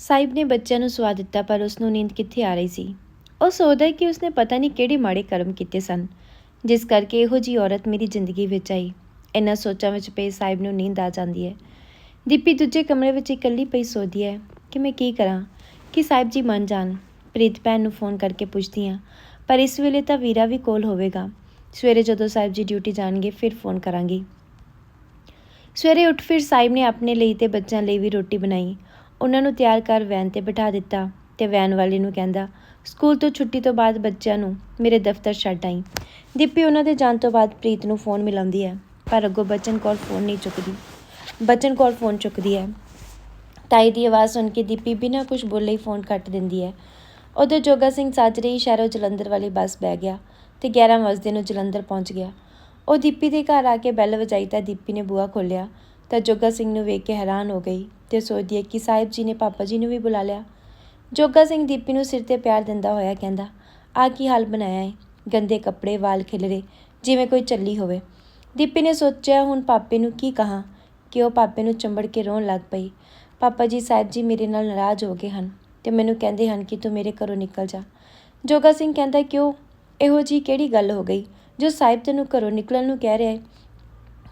ਸਾਹਿਬ ਨੇ ਬੱਚਿਆਂ ਨੂੰ ਸਵਾ ਦਿੱਤਾ, ਪਰ ਉਸ ਨੂੰ ਨੀਂਦ ਕਿੱਥੇ ਆ ਰਹੀ ਸੀ? ਉਹ ਸੋਚਦਾ ਕਿ ਉਸਨੇ ਪਤਾ ਨਹੀਂ ਕਿਹੜੇ ਮਾੜੇ ਕਰਮ ਕੀਤੇ ਸਨ। ਜਿਸ ਕਰਕੇ ਇਹੋ ਜੀ ਔਰਤ ਮੇਰੀ ਜ਼ਿੰਦਗੀ ਵਿੱਚ ਆਈ। ਇਹਨਾਂ ਸੋਚਾਂ ਵਿੱਚ ਪਈ ਸਾਹਿਬ ਨੂੰ ਨੀਂਦ ਆ ਜਾਂਦੀ ਹੈ। ਦੀਪੀ ਦੂਜੇ ਕਮਰੇ ਵਿੱਚ ਇਕੱਲੀ ਪਈ ਸੋਚਦੀ ਹੈ ਕਿ ਮੈਂ ਕੀ ਕਰਾਂ? ਕਿ ਸਾਹਿਬ ਜੀ ਮੰਨ ਜਾਣ। ਪ੍ਰੀਤ ਭੈਣ ਨੂੰ ਫੋਨ ਕਰਕੇ ਪੁੱਛਦੀ ਹਾਂ, ਪਰ ਇਸ ਵੇਲੇ ਤਾਂ ਵੀਰਾ ਵੀ ਕੋਲ ਹੋਵੇਗਾ। ਸਵੇਰੇ ਜਦੋਂ ਸਾਹਿਬ ਜੀ ਡਿਊਟੀ ਜਾਣਗੇ, ਫਿਰ ਫੋਨ ਕਰਾਂਗੀ। ਸਵੇਰੇ ਉੱਠ ਫਿਰ ਸਾਹਿਬ ਨੇ ਆਪਣੇ ਲਈ ਤੇ ਬੱਚਿਆਂ ਲਈ ਵੀ ਰੋਟੀ ਬਣਾਈ। ਉਹਨਾਂ ਨੂੰ ਤਿਆਰ ਕਰ ਵੈਨ ਤੇ ਬਿਠਾ ਦਿੱਤਾ ਤੇ ਵੈਨ ਵਾਲੇ ਨੂੰ ਕਹਿੰਦਾ, ਸਕੂਲ ਤੋਂ ਛੁੱਟੀ ਤੋਂ ਬਾਅਦ ਬੱਚਿਆਂ ਨੂੰ ਮੇਰੇ ਦਫ਼ਤਰ ਛੱਡ ਆਈ। ਦੀਪੀ ਉਹਨਾਂ ਦੇ ਜਾਣ ਤੋਂ ਬਾਅਦ ਪ੍ਰੀਤ ਨੂੰ ਫੋਨ ਮਿਲਾਉਂਦੀ ਹੈ, ਪਰ ਅੱਗੋਂ ਬਚਨ ਕੌਰ ਫੋਨ ਨਹੀਂ ਚੁੱਕਦੀ। ਬਚਨ ਕੌਰ ਫੋਨ ਚੁੱਕਦੀ ਹੈ। ਤਾਈ ਦੀ ਆਵਾਜ਼ ਸੁਣ ਕੇ ਦੀਪੀ ਬਿਨਾਂ ਕੁਝ ਬੋਲੇ ਹੀ ਫੋਨ ਕੱਟ ਦਿੰਦੀ ਹੈ। ਉਦੋਂ ਜੋਗਾ ਸਿੰਘ ਸਾਜਰੇ ਸ਼ਹਿਰੋਂ ਜਲੰਧਰ ਵਾਲੀ ਬੱਸ ਬਹਿ ਗਿਆ ਤੇ 11 ਵਜੇ ਨੂੰ ਜਲੰਧਰ ਪਹੁੰਚ ਗਿਆ। ਉਹ ਦੀਪੀ ਦੇ ਘਰ ਆ ਕੇ ਬੈਲ ਵਜਾਈ ਤਾਂ ਦੀਪੀ ਨੇ ਬੂਹਾ ਖੋਲ੍ਹਿਆ। ਤਾਂ ਜੋਗਾ ਸਿੰਘ ਨੂੰ ਵੇਖ ਕੇ ਹੈਰਾਨ ਹੋ ਗਈ ਤੇ ਸੋਚਦੀ ਹੈ ਕਿ ਸਾਹਿਬ ਜੀ ਨੇ ਪਾਪਾ ਜੀ ਨੂੰ ਵੀ ਬੁਲਾ ਲਿਆ। ਜੋਗਾ ਸਿੰਘ ਦੀਪੀ ਨੂੰ ਸਿਰ ਤੇ ਪਿਆਰ ਦਿੰਦਾ ਹੋਇਆ ਕਹਿੰਦਾ ਆ ਕੀ ਹਾਲ ਬਣਾਇਆ ਹੈ ਗੰਦੇ ਕੱਪੜੇ, ਵਾਲ ਖਿਲਰੇ, ਜਿਵੇਂ ਕੋਈ ਚੱਲੀ ਹੋਵੇ। ਦੀਪੀ ਨੇ ਸੋਚਿਆ, ਹੁਣ ਪਾਪੇ ਨੂੰ ਕੀ ਕਹਾਂ ਕਿ ਉਹ ਪਾਪੇ ਨੂੰ ਚੰਬੜ ਕੇ ਰੋਣ ਲੱਗ ਪਈ। ਪਾਪਾ ਜੀ, ਸਾਹਿਬ ਜੀ ਮੇਰੇ ਨਾਲ ਨਾਰਾਜ਼ ਹੋ ਗਏ ਹਨ ਤੇ ਮੈਨੂੰ ਕਹਿੰਦੇ ਹਨ ਕਿ ਤੂੰ ਮੇਰੇ ਘਰੋਂ ਨਿਕਲ ਜਾ। ਜੋਗਾ ਸਿੰਘ ਕਹਿੰਦਾ, ਕਿਉਂ? ਇਹੋ ਜੀ ਕਿਹੜੀ ਗੱਲ ਹੋ ਗਈ ਜੋ ਸਾਹਿਬ ਤੈਨੂੰ ਘਰੋਂ ਨਿਕਲਣ ਨੂੰ ਕਹਿ ਰਿਹਾ ਹੈ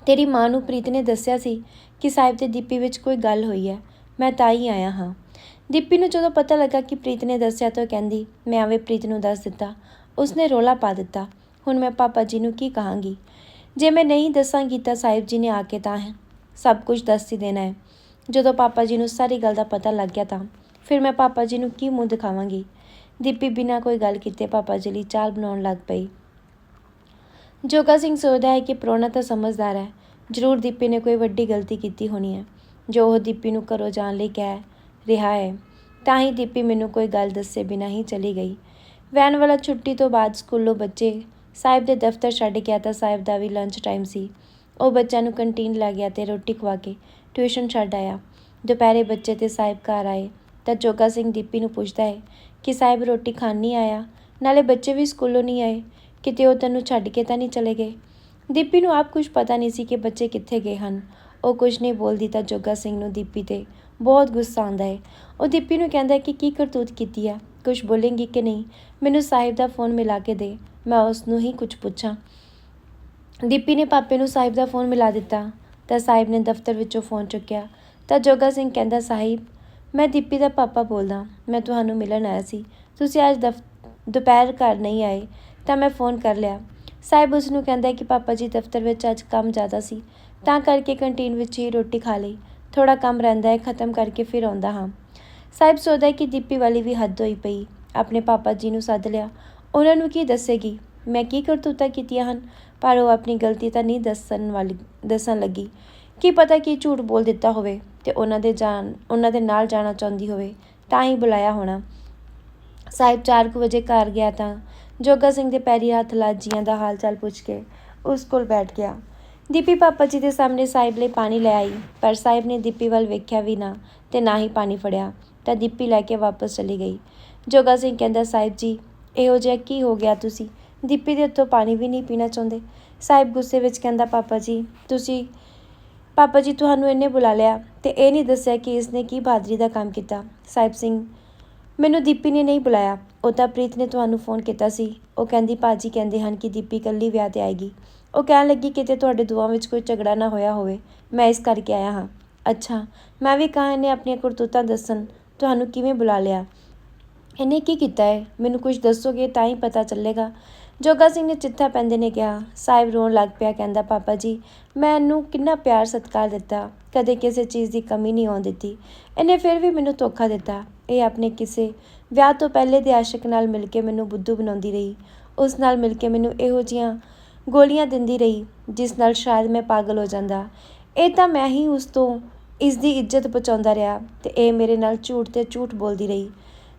ਤੇਰੀ ਮਾਂ ਨੂੰ ਪ੍ਰੀਤ ਨੇ ਦੱਸਿਆ ਸੀ ਕਿ ਸਾਹਿਬ ਤੇ ਦੀਪੀ ਵਿੱਚ ਕੋਈ ਗੱਲ ਹੋਈ ਹੈ। ਮੈਂ ਤਾਂ ਹੀ ਆਇਆ ਹਾਂ। ਦੀਪੀ ਨੂੰ ਜਦੋਂ ਪਤਾ ਲੱਗਾ ਕਿ ਪ੍ਰੀਤ ਨੇ ਦੱਸਿਆ ਤਾਂ ਕਹਿੰਦੀ, ਮੈਂ ਆਵੇ ਪ੍ਰੀਤ ਨੂੰ ਦੱਸ ਦਿੱਤਾ। ਉਸਨੇ ਰੋਲਾ ਪਾ ਦਿੱਤਾ। ਹੁਣ ਮੈਂ ਪਾਪਾ ਜੀ ਨੂੰ ਕੀ ਕਹਾਂਗੀ? ਜੇ ਮੈਂ ਨਹੀਂ ਦੱਸਾਂਗੀ ਤਾਂ ਸਾਹਿਬ ਜੀ ਨੇ ਆ ਕੇ ਤਾਂ ਹੈ। ਸਭ ਕੁਝ ਦੱਸ ਹੀ ਦੇਣਾ ਹੈ। ਜਦੋਂ ਪਾਪਾ ਜੀ ਨੂੰ ਸਾਰੀ ਗੱਲ ਦਾ ਪਤਾ ਲੱਗ ਗਿਆ ਤਾਂ ਫਿਰ ਮੈਂ ਪਾਪਾ ਜੀ ਨੂੰ ਕੀ ਮੂੰਹ ਦਿਖਾਵਾਂਗੀ? ਦੀਪੀ ਬਿਨਾਂ ਕੋਈ ਗੱਲ ਕੀਤੇ ਪਾਪਾ ਜੀ ਲਈ ਚਾਲ ਬਣਾਉਣ ਲੱਗ ਪਈ। ਜੋਗਾ ਸਿੰਘ ਸੋਚਦਾ ਹੈ ਕਿ ਪ੍ਰਾਹੁਣਾ ਤਾਂ ਸਮਝਦਾਰ ਹੈ। ਜ਼ਰੂਰ ਦੀਪੀ ਨੇ ਕੋਈ ਵੱਡੀ ਗਲਤੀ ਕੀਤੀ ਹੋਣੀ ਹੈ। ਜੋ ਉਹ ਦੀਪੀ ਨੂੰ ਘਰੋਂ ਜਾਣ ਲਈ ਕਹਿ ਰਿਹਾ ਹੈ, ਤਾਂ ਹੀ ਦੀਪੀ ਮੈਨੂੰ ਕੋਈ ਗੱਲ ਦੱਸੇ ਬਿਨਾਂ ਹੀ ਚਲੀ ਗਈ। ਵੈਨ ਵਾਲਾ ਛੁੱਟੀ ਤੋਂ ਬਾਅਦ ਸਕੂਲੋਂ ਬੱਚੇ ਸਾਹਿਬ ਦੇ ਦਫ਼ਤਰ ਛੱਡ ਗਿਆ ਤਾਂ ਸਾਹਿਬ ਦਾ ਵੀ ਲੰਚ ਟਾਈਮ ਸੀ। ਉਹ ਬੱਚਿਆਂ ਨੂੰ ਕੰਟੀਨ ਲੈ ਗਿਆ ਤੇ ਰੋਟੀ ਖਵਾ ਕੇ ਟਿਊਸ਼ਨ ਛੱਡ ਆਇਆ। ਦੁਪਹਿਰੇ ਬੱਚੇ ਤੇ ਸਾਹਿਬ ਘਰ ਆਏ, ਤਾਂ ਜੋਗਾ ਸਿੰਘ ਦੀਪੀ ਨੂੰ ਪੁੱਛਦਾ ਹੈ ਕਿ ਸਾਹਿਬ ਰੋਟੀ ਖਾਣ ਨਹੀਂ ਆਇਆ? ਨਾਲੇ ਬੱਚੇ ਵੀ ਸਕੂਲੋਂ ਨਹੀਂ ਆਏ। ਕਿਤੇ ਉਹ ਤੈਨੂੰ ਛੱਡ ਕੇ ਤਾਂ ਨਹੀਂ ਚਲੇ ਗਏ? ਦੀਪੀ ਨੂੰ ਆਪ ਕੁਝ ਪਤਾ ਨਹੀਂ ਸੀ ਕਿ ਬੱਚੇ ਕਿੱਥੇ ਗਏ ਹਨ। ਉਹ ਕੁਝ ਨਹੀਂ ਬੋਲਦੀ ਤਾਂ ਜੋਗਾ ਸਿੰਘ ਨੂੰ ਦੀਪੀ ਤੇ ਬਹੁਤ ਗੁੱਸਾ ਆਉਂਦਾ ਹੈ। ਉਹ ਦੀਪੀ ਨੂੰ ਕਹਿੰਦਾ ਕਿ ਕੀ ਕਰਤੂਤ ਕੀਤੀ ਆ? ਕੁਝ ਬੋਲੇਂਗੀ ਕਿ ਨਹੀਂ? ਮੈਨੂੰ ਸਾਹਿਬ ਦਾ ਫੋਨ ਮਿਲਾ ਕੇ ਦੇ। ਮੈਂ ਉਸ ਨੂੰ ਹੀ ਕੁਝ ਪੁੱਛਾਂ। ਦੀਪੀ ਨੇ ਪਾਪੇ ਨੂੰ ਸਾਹਿਬ ਦਾ ਫੋਨ ਮਿਲਾ ਦਿੱਤਾ। ਤਾਂ ਸਾਹਿਬ ਨੇ ਦਫ਼ਤਰ ਵਿੱਚੋਂ ਫੋਨ ਚੁੱਕਿਆ। ਤਾਂ ਜੋਗਾ ਸਿੰਘ ਕਹਿੰਦਾ, ਸਾਹਿਬ, ਮੈਂ ਦੀਪੀ ਦਾ ਪਾਪਾ ਬੋਲਦਾ। ਮੈਂ ਤੁਹਾਨੂੰ ਮਿਲਣ ਆਇਆ ਸੀ। ਤੁਸੀਂ ਅੱਜ ਦਫ਼ ਦੁਪਹਿਰ ਘਰ ਨਹੀਂ ਆਏ। ਤਾਂ ਮੈਂ ਫੋਨ ਕਰ ਲਿਆ। ਸਾਹਿਬ ਉਸ ਨੂੰ ਕਹਿੰਦਾ ਕਿ ਪਾਪਾ ਜੀ ਦਫ਼ਤਰ ਵਿੱਚ ਅੱਜ ਕੰਮ ਜ਼ਿਆਦਾ ਸੀ, ਤਾਂ ਕਰਕੇ ਕੰਟੀਨ ਵਿੱਚ ਹੀ ਰੋਟੀ ਖਾ ਲਈ। ਥੋੜਾ ਕੰਮ ਰਹਿੰਦਾ ਹੈ, ਖਤਮ ਕਰਕੇ ਫਿਰ ਆਉਂਦਾ ਹਾਂ। ਸਾਹਿਬ ਸੋਚਦਾ ਕਿ ਦੀਪੀ ਵਾਲੀ ਵੀ ਹੱਦ ਹੋਈ ਪਈ। ਆਪਣੇ ਪਾਪਾ ਜੀ ਨੂੰ ਸੱਦ ਲਿਆ। ਉਹਨਾਂ ਨੂੰ ਕੀ ਦੱਸੇਗੀ? ਮੈਂ ਕੀ ਕਰਤੂਤਾ ਕੀਤੀਆਂ ਹਨ? ਪਰ ਉਹ ਆਪਣੀ ਗਲਤੀ ਤਾਂ ਨਹੀਂ ਦੱਸਣ ਵਾਲੀ, ਦੱਸਣ ਲੱਗੀ। ਕੀ ਪਤਾ ਕੀ ਝੂਠ ਬੋਲ ਦਿੱਤਾ ਹੋਵੇ ਤੇ ਉਹਨਾਂ ਦੇ ਜਾਣ, ਉਹਨਾਂ ਦੇ ਨਾਲ ਜਾਣਾ ਚਾਹੁੰਦੀ ਹੋਵੇ, ਤਾਂ ਹੀ ਬੁਲਾਇਆ ਹੋਣਾ। ਸਾਹਿਬ 4 ਵਜੇ ਘਰ ਗਿਆ ਤਾਂ ਜੋਗਾ ਸਿੰਘ ਦੇ ਪੈਰੀ ਹੱਥ ਲਾ ਜੀਆਂ ਦਾ ਹਾਲ ਚਾਲ ਪੁੱਛ ਕੇ ਉਸ ਕੋਲ ਬੈਠ ਗਿਆ। ਦੀਪੀ ਪਾਪਾ ਜੀ ਦੇ ਸਾਹਮਣੇ ਸਾਹਿਬ ਲਈ ਪਾਣੀ ਲੈ ਆਈ, ਪਰ ਸਾਹਿਬ ਨੇ ਦੀਪੀ ਵੱਲ ਵੇਖਿਆ ਵੀ ਨਾ ਤੇ ਨਾ ਹੀ ਪਾਣੀ ਫੜਿਆ, ਤਾਂ ਦੀਪੀ ਲੈ ਕੇ ਵਾਪਸ ਚਲੀ ਗਈ। ਜੋਗਾ ਸਿੰਘ ਕਹਿੰਦਾ, ਸਾਹਿਬ ਜੀ, ਇਹੋ ਜਿਹਾ ਕੀ ਹੋ ਗਿਆ ਤੁਸੀਂ? ਦੀਪੀ ਦੇ ਉੱਤੋਂ ਪਾਣੀ ਵੀ ਨਹੀਂ ਪੀਣਾ ਚਾਹੁੰਦੇ? ਸਾਹਿਬ ਗੁੱਸੇ ਵਿੱਚ ਕਹਿੰਦਾ, ਪਾਪਾ ਜੀ, ਤੁਸੀਂ, ਪਾਪਾ ਜੀ ਤੁਹਾਨੂੰ ਇਹਨੇ ਬੁਲਾ ਲਿਆ ਤੇ ਇਹ ਨਹੀਂ ਦੱਸਿਆ ਕਿ ਇਸਨੇ ਕੀ ਬਹਾਦਰੀ ਦਾ ਕੰਮ ਕੀਤਾ। ਸਾਹਿਬ ਸਿੰਘ, ਮੈਨੂੰ ਦੀਪੀ ਨੇ ਨਹੀਂ ਬੁਲਾਇਆ। ਉਹ ਤਾਂ ਪ੍ਰੀਤ ਨੇ ਤੁਹਾਨੂੰ ਫੋਨ ਕੀਤਾ ਸੀ। ਉਹ ਕਹਿੰਦੀ ਪਾਜੀ ਕਹਿੰਦੇ ਹਨ ਕਿ ਦੀਪੀ ਕੱਲੀ ਵਿਆਹ ਤੇ ਆਏਗੀ। ਉਹ ਕਹਿਣ ਲੱਗੀ, ਕਿਤੇ ਤੁਹਾਡੇ ਦੋਵਾਂ ਵਿੱਚ ਕੋਈ ਝਗੜਾ ਨਾ ਹੋਇਆ ਹੋਵੇ। ਮੈਂ ਇਸ ਕਰਕੇ ਆਇਆ ਹਾਂ। ਅੱਛਾ, ਮੈਂ ਵੀ ਕਹਾਂ ਇਹਨੇ ਆਪਣੀਆਂ ਕਰਤੂਤਾਂ ਦੱਸਣ। ਤੁਹਾਨੂੰ ਕਿਵੇਂ ਬੁਲਾ ਲਿਆ? ਇਹਨੇ ਕੀ ਕੀਤਾ ਹੈ ਮੈਨੂੰ ਕੁਝ ਦੱਸੋਗੇ ਤਾਂ ਹੀ ਪਤਾ ਚੱਲੇਗਾ। ਜੋਗਾ ਸਿੰਘ ਨੇ ਚਿੱਠਾ ਪੈਂਦੇ ਨੇ ਕਿਹਾ, ਸਾਹਿਬ ਰੋਣ ਲੱਗ ਪਿਆ, ਕਹਿੰਦਾ, ਪਾਪਾ ਜੀ, ਮੈਂ ਇਹਨੂੰ ਕਿੰਨਾ ਪਿਆਰ ਸਤਿਕਾਰ ਦਿੱਤਾ। ਕਦੇ ਕਿਸੇ ਚੀਜ਼ ਦੀ ਕਮੀ ਨਹੀਂ ਆਉਣ ਦਿੱਤੀ। ਇਹਨੇ ਫਿਰ ਵੀ ਮੈਨੂੰ ਧੋਖਾ ਦਿੱਤਾ। ਇਹ ਆਪਣੇ ਕਿਸੇ ਵਿਆਹ ਤੋਂ ਪਹਿਲੇ ਦੇ ਆਸ਼ਿਕ ਨਾਲ ਮਿਲ ਕੇ ਮੈਨੂੰ ਬੁੱਧੂ ਬਣਾਉਂਦੀ ਰਹੀ। ਉਸ ਨਾਲ ਮਿਲ ਕੇ ਮੈਨੂੰ ਇਹੋ ਜੀਆਂ ਗੋਲੀਆਂ ਦਿੰਦੀ ਰਹੀ, ਜਿਸ ਨਾਲ ਸ਼ਾਇਦ ਮੈਂ ਪਾਗਲ ਹੋ ਜਾਂਦਾ। ਇਹ ਤਾਂ ਮੈਂ ਹੀ ਉਸ ਤੋਂ ਇਸ ਦੀ ਇੱਜ਼ਤ ਪਹੁੰਚਾਉਂਦਾ ਰਿਹਾ ਤੇ ਇਹ ਮੇਰੇ ਨਾਲ ਝੂਠ ਤੇ ਝੂਠ ਬੋਲਦੀ ਰਹੀ।